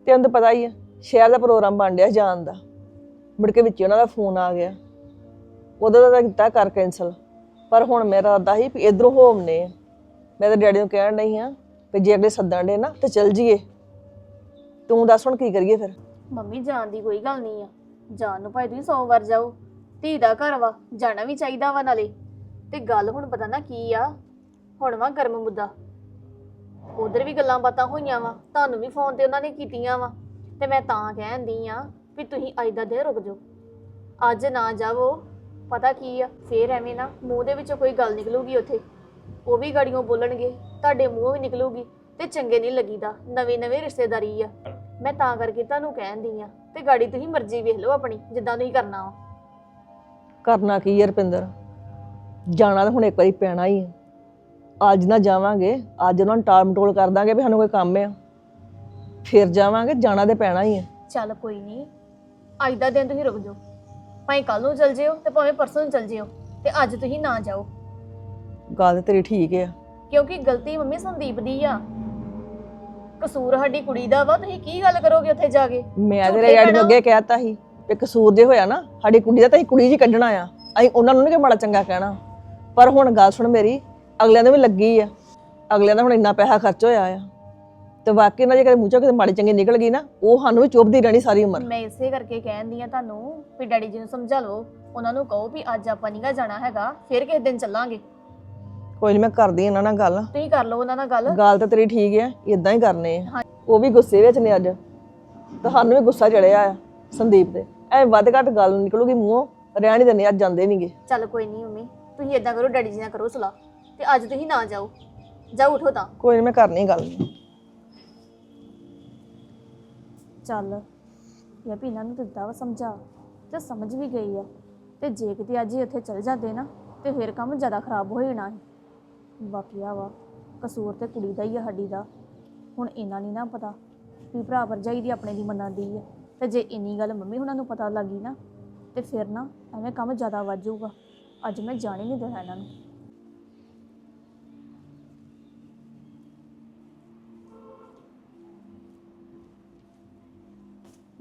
ਤੇ ਉਹਨੂੰ ਤਾਂ ਪਤਾ ਹੀ ਆ ਸ਼ਹਿਰ ਦਾ ਪ੍ਰੋਗਰਾਮ ਬਣ ਰਿਹਾ ਜਾਣ ਦਾ। ਮੁੜ ਕੇ ਵਿੱਚ ਉਹਨਾਂ ਦਾ ਫੋਨ ਆ ਗਿਆ। ਉਦੋਂ ਦਾ ਕੀਤਾ ਕਰ ਕੈਨਸਲ ਪਰ ਹੁਣ ਮੇਰਾ ਇਰਾਦਾ ਸੀ ਵੀ ਇਧਰੋਂ ਹੋਮਨੇ ਆ ਮੈਂ ਤਾਂ ਡੈਡੀ ਨੂੰ ਕਹਿਣ ਨਹੀਂ ਆ ਵੀ ਜੇ ਅਗਲੇ ਸੱਦਣ ਦੇ ਨਾ ਤੇ ਚੱਲ ਜੀਏ। ਤੂੰ ਦੱਸ ਹੁਣ ਕੀ ਕਰੀਏ ਫਿਰ? ਮੰਮੀ, ਜਾਣ ਦੀ ਕੋਈ ਗੱਲ ਨਹੀਂ ਆ। ਜਾਣ ਨੂੰ ਭਾਈ ਤੁਸੀਂ 100 ਵਾਰ ਜਾਓ। ਧੀ ਦਾ ਘਰ ਵਾ, ਜਾਣਾ ਵੀ ਚਾਹੀਦਾ ਵਾ ਨਾਲੇ। ਤੇ ਗੱਲ ਹੁਣ ਪਤਾ ਨਾ ਕੀ ਆ? ਹੁਣ ਵਾ ਗਰਮ ਮੁੱਦਾ। ਉਧਰ ਵੀ ਗੱਲਾਂ ਬਾਤਾਂ ਹੋਈਆਂ ਵਾ, ਤੁਹਾਨੂੰ ਵੀ ਫੋਨ ਤੇ ਉਹਨਾਂ ਨੇ ਕੀਤੀਆਂ ਵਾ। ਤੇ ਮੈਂ ਤਾਂ ਕਹਿੰਦੀ ਆ ਵੀ ਤੁਸੀਂ ਅੱਜ ਦਾ ਦਿਨ ਰੁਕ ਜਾਓ। ਅੱਜ ਨਾ ਜਾਵੋ ਪਤਾ ਕੀ ਆ? ਫੇਰ ਐਵੇਂ ਨਾ ਮੂੰਹ ਦੇ ਵਿੱਚੋਂ ਕੋਈ ਗੱਲ ਨਿਕਲੂਗੀ ਉੱਥੇ। ਉਹ ਵੀ ਗਾੜੀਆਂ ਬੋਲਣਗੇ ਤੁਹਾਡੇ ਮੂੰਹੋਂ ਵੀ ਨਿਕਲੂਗੀ ਤੇ ਚੰਗੇ ਨਹੀਂ ਲੱਗੀਦਾ ਨਵੇਂ ਨਵੇਂ ਰਿਸ਼ਤੇਦਾਰੀ ਆ। ਮੈਂ ਤਾਂ ਕਰਕੇ ਤੁਹਾਨੂੰ ਕਹਿੰਦੀ ਆ ਤੇ ਗਾੜੀ ਤੁਸੀਂ ਮਰਜ਼ੀ ਵੇਖ ਲਓ ਆਪਣੀ ਜਿੱਦਾਂ ਤੁਸੀਂ ਕਰਨਾ ਵਾ। ਕਰਨਾ ਕੀ ਹੈ ਰਪਿੰਦਰ? ਜਾਣਾ ਤਾਂ ਹੁਣ ਇੱਕ ਵਾਰੀ ਪੈਣਾ ਹੀ ਹੈ ਅੱਜ ਨਾ ਜਾਵਾਂਗੇ ਅੱਜ ਉਹਨਾਂ ਨੂੰ ਟਾਲ ਮਟੋਲ ਕਰ ਦਾਂਗੇ ਵੀ ਸਾਨੂੰ ਕੋਈ ਕੰਮ ਆ। ਫਿਰ ਜਾਵਾਂਗੇ ਜਾਣਾ ਤੇ ਪੈਣਾ ਹੀ ਹੈ ਚੱਲ ਕੋਈ ਨਹੀਂ ਅੱਜ ਦਾ ਦਿਨ ਤੁਸੀਂ ਰੁਕ ਜਾਓ। ਭਾਵੇਂ ਕੱਲ ਨੂੰ ਚਲ ਜਿਓ ਤੇ ਭਾਵੇਂ ਪਰਸੋਂ ਨੂੰ ਚਲ ਜਿਓ ਤੇ ਅੱਜ ਤੁਸੀਂ ਨਾ ਜਾਓ। ਗੱਲ ਤੇਰੀ ਠੀਕ ਆ। ਕਿਉਂਕਿ ਗਲਤੀ ਮੰਮੀ ਸੰਦੀਪ ਦੀ ਆ। ਕਸੂਰ ਸਾਡੀ ਕੁੜੀ ਦਾ ਵਾ ਤੁਸੀਂ ਕੀ ਗੱਲ ਕਰੋਗੇ ਉੱਥੇ ਜਾ ਕੇ? ਮੈਂ ਝੂਠੇ ਤੇਰੇ ਡੈਡੀ ਨੂੰ ਭੈਣਾਂ। ਅੱਗੇ ਕਹਿਤਾ ਸੀ ਕਿ ਕਸੂਰ ਜੇ ਹੋਇਆ ਨਾ ਸਾਡੀ ਕੁੜੀ ਦਾ ਤਾਂ ਅਸੀਂ ਕੁੜੀ ਜੀ ਕੱਢਣਾ ਆ। ਅਸੀਂ ਉਹਨਾਂ ਨੂੰ ਨਹੀਂ ਕਿ ਮਾੜਾ ਚੰਗਾ ਕਹਿਣਾ। ਪਰ ਹੁਣ ਗੱਲ ਸੁਣ ਮੇਰੀ ਅਗਲਿਆਂ ਦੇ ਵੀ ਲੱਗੀ ਆ। ਅਗਲਿਆਂ ਦਾ ਹੁਣ ਇੰਨਾ ਪੈਸਾ ਖਰਚ ਹੋਇਆ ਆ। ਤੇ ਵਾਕਈ ਨਾ ਜੇ ਕਦੇ ਮੂੰਹ ਚੋਂ ਕਿਤੇ ਮਾੜੀ ਚੰਗੀ ਨਿਕਲ ਗਈ ਨਾ ਉਹ ਸਾਨੂੰ ਵੀ ਚੁੱਭਦੀ ਰਹਿਣੀ ਸਾਰੀ ਉਮਰ। ਮੈਂ ਇਸੇ ਕਰਕੇ ਕਹਿੰਦੀ ਆ ਤੁਹਾਨੂੰ ਵੀ ਡੈਡੀ ਜੀ ਨੂੰ ਸਮਝਾ ਲਓ ਉਹਨਾਂ ਨੂੰ ਕਹੋ ਵੀ ਅੱਜ ਆਪਾਂ ਨੀਗਾ ਜਾਣਾ ਹੈਗਾ ਫਿਰ ਕਿਸੇ ਦਿਨ ਚੱਲਾਂਗੇ। ਕੋਈ ਨਹੀਂ ਮੈਂ ਕਰਦੀ ਇਹਨਾਂ ਨਾਲ ਗੱਲ। ਤੁਸੀਂ ਕਰ ਲਓ ਉਹਨਾਂ ਨਾਲ ਗੱਲ। ਗੱਲ ਤਾਂ ਤੇਰੀ ਠੀਕ ਹੈ ਇਦਾਂ ਹੀ ਕਰਨੇ ਆ। ਉਹ ਵੀ ਗੁੱਸੇ ਵਿੱਚ ਨੇ ਅੱਜ। ਤੁਹਾਨੂੰ ਵੀ ਗੁੱਸਾ ਚੜਿਆ ਆ ਸੰਦੀਪ ਤੇ। ਐ ਵੱਧ ਘੱਟ ਗੱਲ ਨਿਕਲੂਗੀ ਮੂੰਹੋਂ ਰਹਿਣ ਹੀ ਦਿੰਦੇ ਅੱਜ ਜਾਂਦੇ ਨਹੀਂਗੇ ਚੱਲ ਕੋਈ ਨਹੀਂ ਮੰਮੀ ਤੁਸੀਂ ਇਦਾਂ ਕਰੋ ਡੈਡੀ ਜੀ ਨਾਲ ਕਰੋ ਸਲਾਹ। ਤੇ ਅੱਜ ਤੁਸੀਂ ਨਾ ਜਾਓ। ਜਾਓ ਉਠੋ ਤਾਂ। ਕੋਈ ਨਹੀਂ ਮੈਂ ਕਰਨੀ ਗੱਲ। ਚੱਲ। ਜਾਂ ਵੀ ਇਹਨਾਂ ਨੂੰ ਦਿੱਤਾ ਵਾ ਸਮਝਾ ਤੇ ਸਮਝ ਵੀ ਗਈ ਆ। ਤੇ ਜੇ ਕਿਤੇ ਅੱਜ ਹੀ ਉੱਥੇ ਚਲ ਜਾਂਦੇ ਨਾ, ਤੇ ਫਿਰ ਕੰਮ ਜ਼ਿਆਦਾ ਖਰਾਬ ਹੋ ਜਾਣਾ ਸੀ। ਬਾਕੀ ਆ ਵਾ, ਕਸੂਰ ਤੇ ਕੁੜੀ ਦਾ ਹੀ ਆ, ਸਾਡੀ ਦਾ। ਹੁਣ ਇਹਨਾਂ ਨਹੀਂ ਨਾ ਪਤਾ ਵੀ ਭਰਾ ਭਰਜਾਈ ਦੀ ਆਪਣੇ ਦੀ ਮੰਨਦੀ ਆ। ਤੇ ਜੇ ਇੰਨੀ ਗੱਲ ਮੰਮੀ ਹੁਣਾਂ ਨੂੰ ਪਤਾ ਲੱਗੀ ਨਾ, ਤੇ ਫਿਰ ਨਾ ਐਵੇਂ ਕੰਮ ਜ਼ਿਆਦਾ ਵੱਧ ਜਾਊਗਾ। ਅੱਜ ਮੈਂ ਜਾਣ ਹੀ ਨਹੀਂ ਦੇਣਾ ਇਹਨਾਂ ਨੂੰ।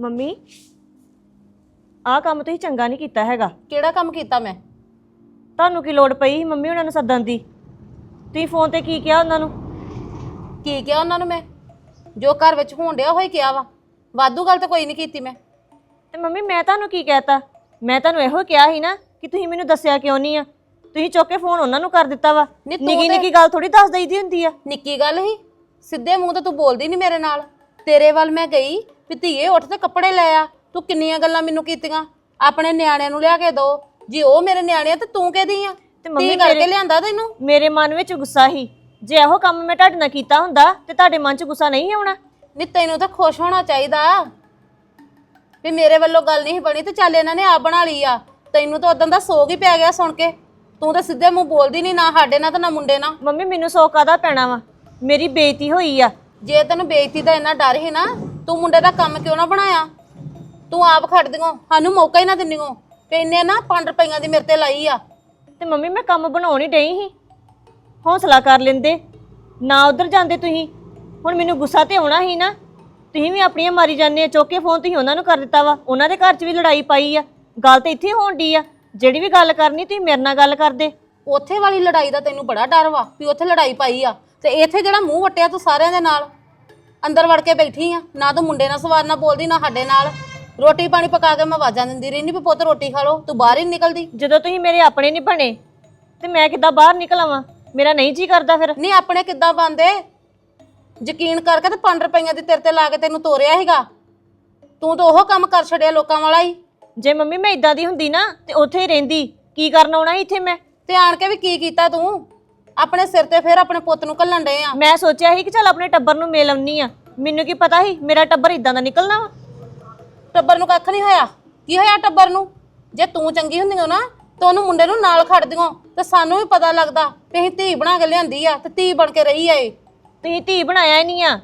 ਮੰਮੀ ਆਹ ਕੰਮ ਤੁਸੀਂ ਚੰਗਾ ਨਹੀਂ ਕੀਤਾ ਹੈਗਾ। ਕਿਹੜਾ ਕੰਮ ਕੀਤਾ ਮੈਂ? ਤੁਹਾਨੂੰ ਕੀ ਲੋੜ ਪਈ ਸੀ ਮੰਮੀ ਉਹਨਾਂ ਨੂੰ ਸੱਦਣ ਦੀ? ਤੁਸੀਂ ਫੋਨ ਤੇ ਕੀ ਕਿਹਾ ਉਹਨਾਂ ਨੂੰ? ਕੀ ਕਿਹਾ ਉਹਨਾਂ ਨੂੰ ਮੈਂ? ਜੋ ਘਰ ਵਿੱਚ ਹੋਣ ਡਿਆ ਹੋਈ ਕਿਹਾ ਵਾ। ਵਾਧੂ ਗੱਲ ਤਾਂ ਕੋਈ ਨਹੀਂ ਕੀਤੀ ਮੈਂ। ਤੇ ਮੰਮੀ ਮੈਂ ਤੁਹਾਨੂੰ ਕੀ ਕਹਿਤਾ? ਮੈਂ ਤੁਹਾਨੂੰ ਇਹੋ ਕਿਹਾ ਸੀ ਨਾ ਕਿ ਤੁਸੀਂ ਮੈਨੂੰ ਦੱਸਿਆ ਕਿਉਂ ਨਹੀਂ ਆ? ਤੁਸੀਂ ਚੁੱਕ ਕੇ ਫੋਨ ਉਹਨਾਂ ਨੂੰ ਕਰ ਦਿੱਤਾ ਵਾ। ਨਹੀਂ ਤੂੰ ਨਿੱਕੀ ਤੇ- ਨਿੱਕੀ ਗੱਲ ਥੋੜੀ ਦੱਸ ਦਈਦੀ ਹੁੰਦੀ ਆ। ਨਿੱਕੀ ਗੱਲ ਹੀ ਸਿੱਧੇ ਮੂੰਹ ਤੇ ਤੂੰ ਬੋਲਦੀ ਨਹੀਂ ਮੇਰੇ ਨਾਲ। ਤੇਰੇ ਵੱਲ ਮੈਂ ਗਈ। ਵੀ ਧੀਏ ਉੱਠ ਤੇ ਕੱਪੜੇ ਲੈ ਆ। ਤੂੰ ਕਿੰਨੀਆਂ ਗੱਲਾਂ ਮੈਨੂੰ ਕੀਤੀਆਂ? ਆਪਣੇ ਨਿਆਣਿਆਂ ਨੂੰ ਲਿਆ ਕੇ ਦੋ। ਜੇ ਉਹ ਮੇਰੇ ਨਿਆਣੇ ਆ ਤੇ ਤੂੰ ਕਿਹਦੀ ਆ? ਤੇ ਮੰਮੀ ਕਰਕੇ ਮੇਰੇ- ਲਿਆਂਦਾ ਤੈਨੂੰ? ਮੇਰੇ ਮਨ ਵਿੱਚ ਗੁੱਸਾ ਸੀ। ਜੇ ਇਹੋ ਕੰਮ ਮੈਂ ਤੁਹਾਡੇ ਨਾਲ ਕੀਤਾ ਹੁੰਦਾ ਤੇ ਤੁਹਾਡੇ ਮਨ 'ਚ ਗੁੱਸਾ ਨਹੀਂ ਆਉਣਾ। ਨਹੀਂ ਤੈਨੂੰ ਤਾਂ ਖੁਸ਼ ਹੋਣਾ ਚਾਹੀਦਾ। ਵੀ ਮੇਰੇ ਵੱਲੋਂ ਗੱਲ ਨਹੀਂ ਬਣੀ ਤੇ ਚੱਲ ਇਹਨਾਂ ਨੇ ਆਪ ਬਣਾ ਲਈ ਆ। ਤੈਨੂੰ ਤਾਂ ਉਦੋਂ ਦਾ ਸੋਗ ਹੀ ਪੈ ਗਿਆ ਸੁਣ ਕੇ। ਤੂੰ ਤਾਂ ਸਿੱਧੇ ਮੂੰਹ ਬੋਲਦੀ ਨਹੀਂ ਨਾ ਸਾਡੇ ਨਾਲ ਤੇ ਨਾ ਮੁੰਡੇ ਨਾਲ। ਮੰਮੀ ਮੈਨੂੰ ਸੌ ਕਾਹਦਾ ਪੈਣਾ ਵਾ? ਮੇਰੀ ਬੇਇੱਜ਼ਤੀ ਹੋਈ ਆ। ਜੇ ਤੈਨੂੰ ਬੇਇੱਜ਼ਤੀ ਦਾ ਇੰਨਾ ਡਰ ਹੀ ਨਾ ਤੂੰ ਮੁੰਡੇ ਦਾ ਕੰਮ ਕਿਉਂ ਨਾ ਬਣਾਇਆ? ਤੂੰ ਆਪ ਖੜ ਦਿਓ ਸਾਨੂੰ ਮੌਕਾ ਹੀ ਨਾ ਦਿੰਨਿਓ ਤੇ ਇੰਨੇ ਨਾ 5 ਰੁਪਈਆਂ ਦੀ ਮੇਰੇ ਤੇ ਲਾਈ ਆ। ਤੇ ਮੰਮੀ ਮੈਂ ਕੰਮ ਬਣਾਉਣ ਹੀ ਡਈ ਸੀ। ਹੌਸਲਾ ਕਰ ਲੈਂਦੇ। ਨਾ ਉਧਰ ਜਾਂਦੇ ਤੁਸੀਂ। ਹੁਣ ਮੈਨੂੰ ਗੁੱਸਾ ਤੇ ਆਉਣਾ ਸੀ ਨਾ। ਤੁਸੀਂ ਵੀ ਆਪਣੀਆਂ ਮਾਰੀ ਜਾਂਦੇ ਆ ਚੁੱਕ ਕੇ ਫੋਨ ਤੁਸੀਂ ਉਹਨਾਂ ਨੂੰ ਕਰ ਦਿੱਤਾ ਵਾ। ਉਹਨਾਂ ਦੇ ਘਰ 'ਚ ਵੀ ਲੜਾਈ ਪਾਈ ਆ। ਗੱਲ ਤੇ ਇੱਥੇ ਹੋਣ ਡਈ ਆ। ਜਿਹੜੀ ਵੀ ਗੱਲ ਕਰਨੀ ਤੁਸੀਂ ਮੇਰੇ ਨਾਲ ਗੱਲ ਕਰਦੇ। ਉੱਥੇ ਵਾਲੀ ਲੜਾਈ ਦਾ ਤੈਨੂੰ ਬੜਾ ਡਰ ਵਾ ਵੀ ਉੱਥੇ ਲੜਾਈ ਪਾਈ ਆ। ਤੇ ਇੱਥੇ ਜਿਹੜਾ ਮੂੰਹ ਵਟਿਆ ਤੂੰ ਸਾਰਿਆਂ ਦੇ ਨਾਲ। ਅੰਦਰ ਵੜ ਕੇ ਬੈਠੀ ਆ ਨਾ ਤੂੰ ਮੁੰਡੇ ਨਾਲ ਸਵਾਰ ਨਾਲ ਬੋਲਦੀ ਨਾ ਸਾਡੇ ਨਾਲ। ਰੋਟੀ ਪਾਣੀ ਪਕਾ ਕੇ ਮੈਂ ਆਵਾਜ਼ਾਂ ਦਿੰਦੀ ਰਹਿੰਦੀ ਵੀ ਪੁੱਤ ਰੋਟੀ ਖਾ ਲਓ ਤੂੰ ਬਾਹਰ ਹੀ ਨੀ ਨਿਕਲਦੀ। ਜਦੋਂ ਤੁਸੀਂ ਮੇਰੇ ਆਪਣੇ ਨਹੀਂ ਬਣੇ ਤੇ ਮੈਂ ਕਿੱਦਾਂ ਬਾਹਰ ਨਿਕਲ ਆਵਾਂ ਮੇਰਾ ਨਹੀਂ ਜੀ ਕਰਦਾ ਫਿਰ। ਨਹੀਂ ਆਪਣੇ ਕਿੱਦਾਂ ਬੰਦੇ ਯਕੀਨ ਕਰਕੇ ਤੇ 5 ਰੁਪਈਆਂ ਦੀ ਤੇਰੇ ਤੇ ਲਾ ਕੇ ਤੈਨੂੰ ਤੋਰਿਆ ਸੀਗਾ। ਤੂੰ ਤਾਂ ਉਹ ਕੰਮ ਕਰ ਛੱਡਿਆ ਲੋਕਾਂ ਵਾਲਾ ਹੀ। ਜੇ ਮੰਮੀ ਮੈਂ ਇਦਾਂ ਦੀ ਹੁੰਦੀ ਨਾ ਤੇ ਉੱਥੇ ਹੀ ਰਹਿੰਦੀ ਕੀ ਕਰਨ ਆਉਣਾ ਸੀ ਇੱਥੇ ਮੈਂ? ਤੇ ਆਣ ਕੇ ਵੀ ਕੀ ਕੀਤਾ ਤੂੰ? ਆਪਣੇ ਸਿਰ ਤੇ ਫਿਰ ਆਪਣੇ ਪੁੱਤ ਨੂੰ ਘੱਲਣ ਡਏ ਆ। ਮੈਂ ਸੋਚਿਆ ਸੀ ਕਿ ਚੱਲ ਆਪਣੇ ਟੱਬਰ ਨੂੰ ਮਿਲ ਆਉਣੀ ਆ। ਮੈਨੂੰ ਕੀ ਪਤਾ ਸੀ ਮੇਰਾ ਟੱਬਰ ਇਦਾਂ ਦਾ ਨਿਕਲਣਾ ਵਾ? ਟੱਬਰ ਨੂੰ ਕੱਖ ਨਹੀਂ ਹੋਇਆ। ਕੀ ਹੋਇਆ ਟੱਬਰ ਨੂੰ? ਜੇ ਤੂੰ ਚੰਗੀ ਹੁੰਦੀ ਹੋ ਨਾ ਤਾਂ ਉਹਨੂੰ ਮੁੰਡੇ ਨੂੰ ਨਾਲ ਖੜ ਦਿਓ। ਤੇ ਸਾਨੂੰ ਵੀ ਪਤਾ ਲੱਗਦਾ ਵੀ ਅਸੀਂ ਧੀ ਬਣਾ ਕੇ ਲਿਆਂਦੀ ਆ ਤੇ ਧੀ ਬਣ ਕੇ ਰਹੀ ਆ ਇਹ। ਤੁਸੀਂ ਧੀ ਬਣਾਇਆ ਹੀ ਨਹੀਂ ਆ।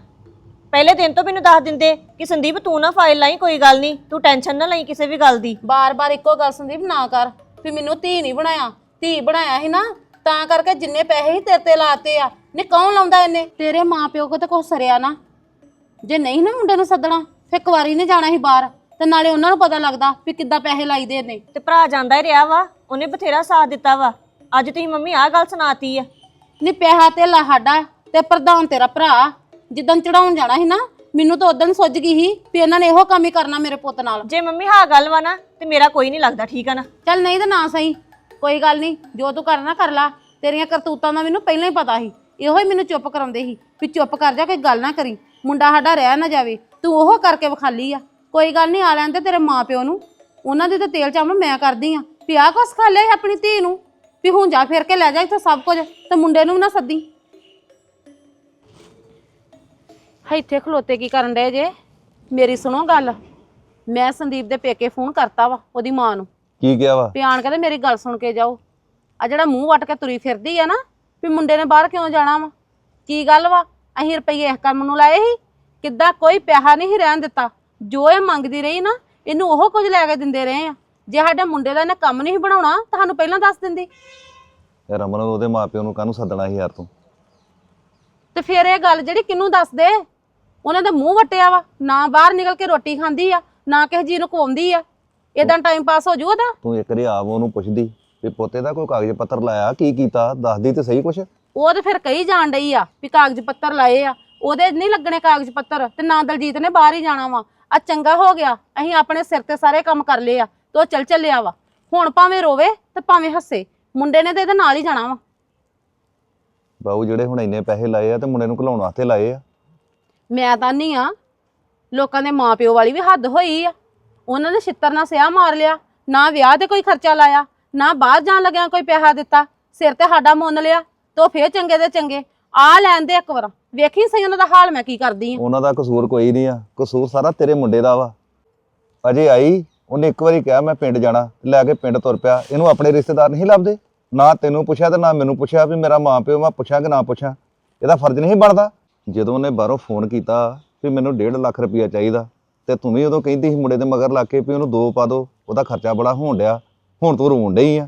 ਪਹਿਲੇ ਦਿਨ ਤੋਂ ਮੈਨੂੰ ਦੱਸ ਦਿੰਦੇ ਕਿ ਸੰਦੀਪ ਤੂੰ ਨਾ ਫਾਈਲ ਲਾਈ ਕੋਈ ਗੱਲ ਨਹੀਂ। ਤੂੰ ਟੈਨਸ਼ਨ ਨਾ ਲਈ ਕਿਸੇ ਵੀ ਗੱਲ ਦੀ। ਬਾਰ-ਬਾਰ ਇੱਕੋ ਗੱਲ ਸੰਦੀਪ ਨਾ ਕਰ ਵੀ ਮੈਨੂੰ ਧੀ ਨਹੀਂ ਬਣਾਇਆ। ਧੀ ਬਣਾਇਆ ਸੀ ਨਾ ਤਾਂ ਕਰਕੇ ਜਿੰਨੇ ਪੈਸੇ ਹੀ ਤੇਰੇ ਤੇ ਲਾਤੇ ਆ ਨੇ ਕੌਣ ਲਾਉਂਦਾ ਇਹਨੇ? ਤੇਰੇ ਮਾਪਿਓ ਕੋ ਤਾਂ ਕੁਛ ਸਰਿਆ ਨਾ। ਜੇ ਨਹੀਂ ਨਾ ਮੁੰਡੇ ਨੂੰ ਸੱਦਣਾ ਫੇ ਕੁਵਾਰੀ ਨੇ ਜਾਣਾ ਸੀ ਬਾਹਰ ਤੇ ਨਾਲੇ ਉਹਨਾਂ ਨੂੰ ਪਤਾ ਲੱਗਦਾ ਵੀ ਕਿੱਦਾਂ ਪੈਸੇ ਲਾਈਦੇ ਨੇ। ਤੇ ਭਰਾ ਜਾਂਦਾ ਹੀ ਰਿਹਾ ਵਾ ਉਹਨੇ ਬਥੇਰਾ ਸਾਥ ਦਿੱਤਾ ਵਾ। ਅੱਜ ਤੁਸੀਂ ਮੰਮੀ ਆਹ ਗੱਲ ਸੁਣਾਤੀ ਆ। ਨੀ ਪੈਸਾ ਤੇ ਸਾਡਾ ਤੇ ਪ੍ਰਧਾਨ ਤੇਰਾ ਭਰਾ ਜਿੱਦਣ ਚੜਾਉਣ ਜਾਣਾ ਸੀ ਨਾ ਮੈਨੂੰ ਤਾਂ ਉਦੋਂ ਸੁੱਜ ਗਈ ਸੀ ਵੀ ਇਹਨਾਂ ਨੇ ਇਹੋ ਕੰਮ ਹੀ ਕਰਨਾ ਮੇਰੇ ਪੁੱਤ ਨਾਲ। ਜੇ ਮੰਮੀ ਹਾਂ ਗੱਲ ਵਾ ਨਾ ਤੇ ਮੇਰਾ ਕੋਈ ਨਹੀਂ ਲੱਗਦਾ ਠੀਕ ਆ ਨਾ? ਚੱਲ ਨਹੀਂ ਤਾਂ ਨਾ ਸਹੀ। ਕੋਈ ਗੱਲ ਨਹੀਂ, ਜੋ ਤੂੰ ਕਰਨਾ ਕਰ ਲਾ। ਤੇਰੀਆਂ ਕਰਤੂਤਾਂ ਦਾ ਮੈਨੂੰ ਪਹਿਲਾਂ ਹੀ ਪਤਾ ਸੀ। ਇਹੋ ਹੀ ਮੈਨੂੰ ਚੁੱਪ ਕਰਾਉਂਦੇ ਸੀ ਵੀ ਚੁੱਪ ਕਰ ਜਾ, ਕੋਈ ਗੱਲ ਨਾ ਕਰੀ। ਮੁੰਡਾ ਸਾਡਾ ਰਹਿ ਨਾ ਜਾਵੇ। ਤੂੰ ਉਹ ਕਰਕੇ ਵਿਖਾਲੀ ਆ। ਕੋਈ ਗੱਲ ਨਹੀਂ, ਆ ਲੈਣ ਤੇ ਤੇਰੇ ਮਾਪਿਓ ਨੂੰ। ਉਹਨਾਂ ਦੇ ਤਾਂ ਤੇਲ ਚਾਵਲ ਮੈਂ ਕਰਦੀ ਆ। ਵੀ ਆਹ ਕੁਛ ਖਾ ਲਿਆ ਸੀ ਆਪਣੀ ਧੀ ਨੂੰ। ਵੀ ਹੁਣ ਜਾ ਫਿਰ ਕੇ ਲੈ ਜਾ ਇੱਥੇ ਸਭ ਕੁਝ ਤੇ ਮੁੰਡੇ ਨੂੰ ਵੀ ਨਾ ਸੱਦੀ। ਇੱਥੇ ਖਲੋਤੇ ਕੀ ਕਰਨ ਡਏ ਜੇ? ਮੇਰੀ ਸੁਣੋ ਗੱਲ। ਮੈਂ ਸੰਦੀਪ ਦੇ ਪੇਕੇ ਫੋਨ ਕਰਤਾ ਵਾ, ਉਹਦੀ ਮਾਂ ਨੂੰ। ਕੀ ਕਿਹਾ ਵਾ? ਵੀ ਆਣ ਕੇ ਤੇ ਮੇਰੀ ਗੱਲ ਸੁਣ ਕੇ ਜਾਓ। ਆ ਜਿਹੜਾ ਮੂੰਹ ਵੱਟ ਕੇ ਤੁਰੀ ਫਿਰਦੀ ਆ ਨਾ ਵੀ ਮੁੰਡੇ ਨੇ ਬਾਹਰ ਕਿਉਂ ਜਾਣਾ ਵਾ? ਕੀ ਗੱਲ ਵਾ? ਅਸੀਂ ਰੁਪਈਏ ਇਸ ਕੰਮ ਨੂੰ ਲਾਏ ਸੀ। ਕਿੱਦਾਂ ਕੋਈ ਪੈਸਾ ਨਹੀਂ ਰਹਿਣ ਦਿੱਤਾ। ਜੋ ਇਹ ਮੰਗਦੀ ਰਹੀ ਨਾ ਇਹਨੂੰ ਉਹ ਕੁਝ ਲੈ ਕੇ ਦਿੰਦੇ ਰਹੇ ਆ। ਜੇ ਸਾਡੇ ਮੁੰਡੇ ਦਾ ਇਹਨੇ ਕੰਮ ਨਹੀਂ ਬਣਾਉਣਾ ਤੁਹਾਨੂੰ ਪਹਿਲਾਂ ਦੱਸ ਦਿੰਦੀ। ਇਹ ਰਮਨ ਉਹਦੇ ਮਾਪਿਓ ਨੂੰ ਕਾਹਨੂੰ ਸੱਦਣਾ ਸੀ ਯਾਰ ਤੂੰ? ਤੇ ਫਿਰ ਇਹ ਗੱਲ ਜਿਹੜੀ ਕਿਹਨੂੰ ਦੱਸ ਦੇ ਉਹਨਾਂ ਦਾ ਮੂੰਹ ਵਟਿਆ ਵਾ। ਨਾ ਬਾਹਰ ਨਿਕਲ ਕੇ ਰੋਟੀ ਖਾਂਦੀ ਆ ਨਾ ਕਿਸੇ ਜੀ ਨੂੰ ਖਵਾਉਂਦੀ ਆ। ਇਦਾਂ ਟਾਈਮ ਪਾਸ ਹੋ ਜੂ ਉਹਦਾ ਤੂੰ ਇੱਕ ਵਾਰੀ ਆਪ ਉਹਨੂੰ ਪੁੱਛਦੀ ਵੀ ਪੋਤੇ ਦਾ ਕੋਈ ਕਾਗਜ਼ ਪੱਤਰ ਲਾਇਆ ਕੀ ਕੀਤਾ ਦੱਸਦੀ ਤੇ ਸਹੀ ਕੁਛ? ਉਹ ਤੇ ਫਿਰ ਕਹੀ ਜਾਣ ਡਈ ਆ ਵੀ ਕਾਗਜ਼ ਪੱਤਰ ਲਾਏ ਆ। ਉਹਦੇ ਨਹੀਂ ਲੱਗਣੇ ਕਾਗਜ਼ ਪੱਤਰ ਤੇ ਨਾ ਦਲਜੀਤ ਨੇ ਬਾਹਰ ਹੀ ਜਾਣਾ ਵਾ। ਆ ਚੰਗਾ ਹੋ ਗਿਆ ਅਸੀਂ ਆਪਣੇ ਸਿਰ ਤੇ ਸਾਰੇ ਕੰਮ ਕਰ ਲਏ ਆ ਤੇ ਉਹ ਚੱਲ ਚੱਲਿਆ ਵਾ। ਹੁਣ ਭਾਵੇਂ ਰੋਵੇ ਤੇ ਭਾਵੇਂ ਹੱਸੇ ਮੁੰਡੇ ਨੇ ਤੇ ਇਹਦੇ ਨਾਲ ਹੀ ਜਾਣਾ ਵਾ। ਬਾਊ ਜਿਹੜੇ ਹੁਣ ਇੰਨੇ ਪੈਸੇ ਲਾਏ ਆ ਤੇ ਮੁੰਡੇ ਨੂੰ ਘਲਾਉਣ ਵਾਸਤੇ ਲਾਏ ਆ। ਮੈਂ ਤਾਂ ਨਹੀਂ ਆ ਲੋਕਾਂ ਦੇ ਮਾਪਿਓ ਵਾਲੀ ਵੀ ਹੱਦ ਹੋਈ ਆ। ਉਹਨਾਂ ਨੇ ਛਿੱਤਰ ਨਾਲ ਸਿਆ ਮਾਰ ਲਿਆ, ਨਾ ਵਿਆਹ ਤੇ ਕੋਈ ਖਰਚਾ ਲਾਇਆ, ਨਾ ਬਾਹਰ ਜਾਣ ਲੱਗਿਆ ਕੋਈ ਪੈਸਾ ਦਿੱਤਾ, ਸਿਰ ਤੇ ਸਾਡਾ ਮੁੰਨ ਲਿਆ, ਤੇ ਫੇਰ ਚੰਗੇ ਦੇ ਚੰਗੇ। ਆ ਲੈਣ ਦੇ ਇੱਕ ਵਾਰ, ਵੇਖੀ ਸਹੀ ਉਹਨਾਂ ਦਾ ਹਾਲ ਮੈਂ ਕੀ ਕਰਦੀ ਆ। ਉਹਨਾਂ ਦਾ ਕਸੂਰ ਕੋਈ ਨਹੀਂ ਆ, ਕਸੂਰ ਸਾਰਾ ਤੇਰੇ ਮੁੰਡੇ ਦਾ ਵਾ। ਅਜੇ ਆਈ, ਉਹਨੇ ਇੱਕ ਵਾਰੀ ਕਿਹਾ ਮੈਂ ਪਿੰਡ ਜਾਣਾ ਲੈ ਕੇ ਪਿੰਡ ਤੁਰ ਪਿਆ, ਇਹਨੂੰ ਆਪਣੇ ਰਿਸ਼ਤੇਦਾਰ ਨਹੀਂ ਲੱਭਦੇ, ਨਾ ਤੈਨੂੰ ਪੁੱਛਿਆ ਤੇ ਨਾ ਮੈਨੂੰ ਪੁੱਛਿਆ ਵੀ ਮੇਰਾ ਮਾਂ ਪਿਓ ਮੈਂ ਪੁੱਛਾਂ ਕਿ ਨਾ ਪੁੱਛਾਂ, ਇਹਦਾ ਫਰਜ਼ ਨਹੀਂ ਬਣਦਾ। ਜਦੋਂ ਉਹਨੇ ਬਾਹਰੋਂ ਫੋਨ ਕੀਤਾ ਵੀ ਮੈਨੂੰ 1.5 ਲੱਖ ਰੁਪਇਆ ਚਾਹੀਦਾ ਤੇ ਤੂੰ ਵੀ ਉਦੋਂ ਕਹਿੰਦੀ ਸੀ ਮੁੰਡੇ ਦੇ ਮਗਰ ਲੱਗ ਕੇ ਵੀ ਉਹਨੂੰ ਦੋ ਪਾ ਦੋ, ਉਹਦਾ ਖਰਚਾ ਬੜਾ ਹੋਣ ਡਿਆ। ਹੁਣ ਤੂੰ ਰੋਣ ਡਈ ਆ।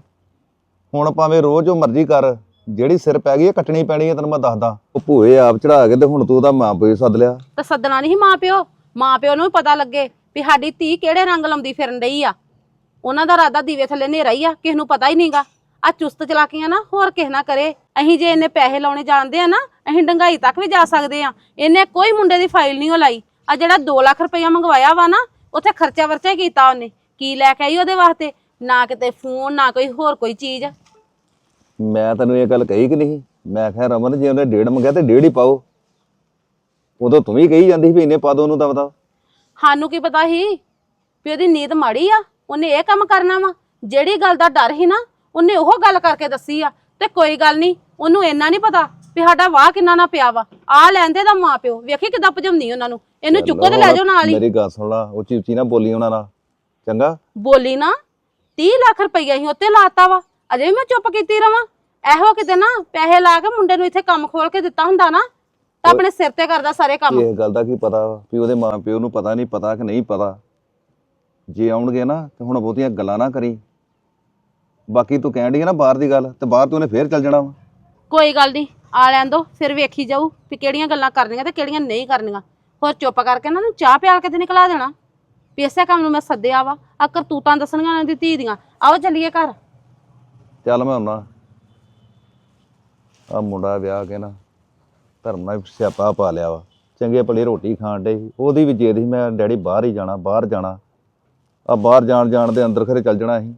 ਹੁਣ ਭਾਵੇਂ ਰੋਜ਼ ਜੋ ਮਰਜ਼ੀ ਕਰ, ਜਿਹੜੀ ਸਿਰ ਪੈ ਗਈ ਹੈ ਕੱਟਣੀ ਪੈਣੀ ਹੈ ਤੈਨੂੰ ਮੈਂ ਦੱਸਦਾ। ਉਹ ਭੂਏ ਆਪ ਚੜਾ ਕੇ ਤੇ ਹੁਣ ਤੂੰ ਉਹਦਾ ਮਾਂ ਪਿਓ ਸੱਦ ਲਿਆ। ਤੇ ਸੱਦਣਾ ਨਹੀਂ ਮਾਂ ਪਿਓ ਮਾਂ ਪਿਓ ਨੂੰ ਵੀ ਪਤਾ ਲੱਗੇ ਵੀ ਸਾਡੀ ਧੀ ਕਿਹੜੇ ਰੰਗ ਲਾਉਂਦੀ ਫਿਰਨ ਡਈ ਆ। ਉਹਨਾਂ ਦਾ ਰਾਦਾ ਦੀਵੇ ਥੱਲੇ ਹਨੇਰਾ ਹੀ ਆ, ਕਿਸੇ ਨੂੰ ਪਤਾ ਹੀ ਨਹੀਂਗਾ। ਆ ਚੁਸਤ ਚਲਾਕੀਆਂ ਨਾ, ਹੋਰ ਕਿਸੇ ਨਾ ਕਰੇ। ਅਸੀਂ ਜੇ ਇਹਨੇ ਪੈਸੇ ਲਾਉਣੇ ਜਾਣਦੇ ਆ ਨਾ, ਅਸੀਂ ਡੰਗਾਈ ਤੱਕ ਵੀ ਜਾ ਸਕਦੇ ਆ। ਇਹਨੇ ਕੋਈ ਮੁੰਡੇ ਦੀ ਫਾਈਲ ਨਹੀਂ ਉਹ ਲਾਈ। ਆ ਜਿਹੜਾ 2 ਲੱਖ ਰੁਪਇਆ ਮੰਗਵਾਇਆ ਵਾ ਨਾ ਉੱਥੇ ਖਰਚਾ ਵਰਚਾ ਹੀ ਕੀਤਾ ਉਹਨੇ। ਕੀ ਲੈ ਕੇ ਆਈ ਉਹਦੇ ਵਾਸਤੇ? ਨਾ ਕਿਤੇ ਫੋਨ ਨਾ ਕੋਈ ਹੋਰ ਕੋਈ ਚੀਜ਼। ਮੈਂ ਤੈਨੂੰ ਇਹ ਗੱਲ ਕਹੀ ਕਿ ਨਹੀਂ? ਮੈਂ ਕਿਹਾ ਰਮਨ ਜੇ ਉਹਨੇ ਡੇਢ ਮੰਗਿਆ ਤੇ ਡੇਢ ਹੀ ਪਾਓ। ਉਦੋਂ ਤੂੰ ਵੀ ਕਹੀ ਜਾਂਦੀ ਸੀ ਵੀ ਇੰਨੇ ਪਾ ਦੋ ਉਹਨੂੰ ਦਵਦਾ ਸਾਨੂੰ ਕੀ ਪਤਾ ਸੀ ਵੀ ਉਹਦੀ ਨੀਤ ਮਾੜੀ ਆ? ਉਹਨੇ ਇਹ ਕੰਮ ਕਰਨਾ ਵਾ। ਜਿਹੜੀ ਗੱਲ ਦਾ ਡਰ ਸੀ ਨਾ ਉਹਨੇ ਉਹ ਗੱਲ ਕਰਕੇ ਦੱਸੀ ਆ। ਤੇ ਕੋਈ ਗੱਲ ਨਹੀਂ ਉਹਨੂੰ ਇੰਨਾ ਨਹੀਂ ਪਤਾ ਵੀ ਸਾਡਾ ਵਾਹ ਕਿੰਨਾ ਨਾ ਪਿਆ ਵਾ। ਆ ਲੈਂਦੇ ਦਾ ਮਾਂ ਪਿਓ। ਵੇਖੀ ਕਿਦਾਂ ਭਜਾਉਂਦੀ ਉਹਨਾਂ ਨੂੰ। ਇਹਨੂੰ ਚੁੱਕੋ ਤੇ ਲੈ ਜਾਓ ਨਾਲ ਹੀ। ਮੇਰੀ ਗੱਲ ਸੁਣ ਲਾ ਉਹ ਚੀਚੀ ਨਾ ਬੋਲੀ ਉਹਨਾਂ ਨਾਲ। ਚੰਗਾ? ਬੋਲੀ ਨਾ। 30 ਲੱਖ ਰੁਪਈਆ ਹੀ ਉੱਤੇ ਲਾਤਾ ਵਾ। ਅਜੇ ਵੀ ਮੈਂ ਚੁੱਪ ਕੀਤੀ ਰਵਾਂ। ਇਹੋ ਕਿਤੇ ਨਾ ਪੈਸੇ ਲਾ ਕੇ ਮੁੰਡੇ ਨੂੰ ਇੱਥੇ ਕੰਮ ਖੋਲ ਕੇ ਦਿੱਤਾ ਹੁੰਦਾ ਨਾ ਤਾਂ ਆਪਣੇ ਸਿਰ ਤੇ ਕਰਦਾ ਸਾਰੇ ਕੰਮ। ਇਹ ਗੱਲ ਦਾ ਕੀ ਪਤਾ ਵਾ? ਵੀ ਉਹਦੇ ਮਾਂ ਪਿਓ ਨੂੰ ਪਤਾ ਨਹੀਂ ਪਤਾ ਕਿ ਨਹੀਂ ਪਤਾ। ਜੇ ਆਉਣਗੇ ਨਾ ਤੇ ਹੁਣ ਬਹੁਤੀਆਂ ਗੱਲਾਂ ਨਾ ਕਰੀ। ਬਾਕੀ ਤੂੰ ਕਹਿਣ ਡਈ ਆ ਨਾ ਬਾਹਰ ਦੀ ਗੱਲ ਤੇ ਬਾਹਰ ਤੂੰ ਉਹਨੇ ਫੇਰ ਚੱਲ ਜਾਣਾ ਵਾ। ਕੋਈ ਗੱਲ ਨਹੀਂ ਆ ਲੈਣ ਦੋ, ਫਿਰ ਵੇਖੀ ਜਾਊ ਵੀ ਕਿਹੜੀਆਂ ਗੱਲਾਂ ਕਰਨੀਆਂ ਤੇ ਕਿਹੜੀਆਂ ਨਹੀਂ ਕਰਨੀਆਂ। ਹੋਰ ਚੁੱਪ ਕਰਕੇ ਨਾ ਉਹਨੂੰ ਚਾਹ ਪਿਆਲ ਕੇ ਤੇ ਨਿਕਲਾ ਦੇਣਾ। ਵੀ ਇਸੇ ਕੰਮ ਨੂੰ ਮੈਂ ਸੱਦਿਆ ਵਾ, ਆ ਕਰਤੂਤਾਂ ਦੱਸਣੀਆਂ ਉਹਨਾਂ ਦੀ ਧੀ ਦੀਆਂ। ਆਓ ਚੱਲੀਏ ਘਰ। ਚੱਲ ਮੈਂ ਆਉਣਾ। ਆ ਮੁੰਡਾ ਵਿਆਹ ਕੇ ਨਾ ਧਰਮ ਨਾਲ ਸਿਆਪਾ ਪਾ ਲਿਆ ਵਾ। ਚੰਗੇ ਭਲੇ ਰੋਟੀ ਖਾਣ ਡੇ ਉਹਦੀ ਵੀ ਜੇਦ ਸੀ, ਮੈਂ ਡੈਡੀ ਬਾਹਰ ਹੀ ਜਾਣਾ, ਬਾਹਰ ਜਾਣਾ। ਆ ਬਾਹਰ ਜਾਣ ਜਾਣ ਦੇ ਅੰਦਰ ਖਰੇ ਚੱਲ ਜਾਣਾ ਸੀ।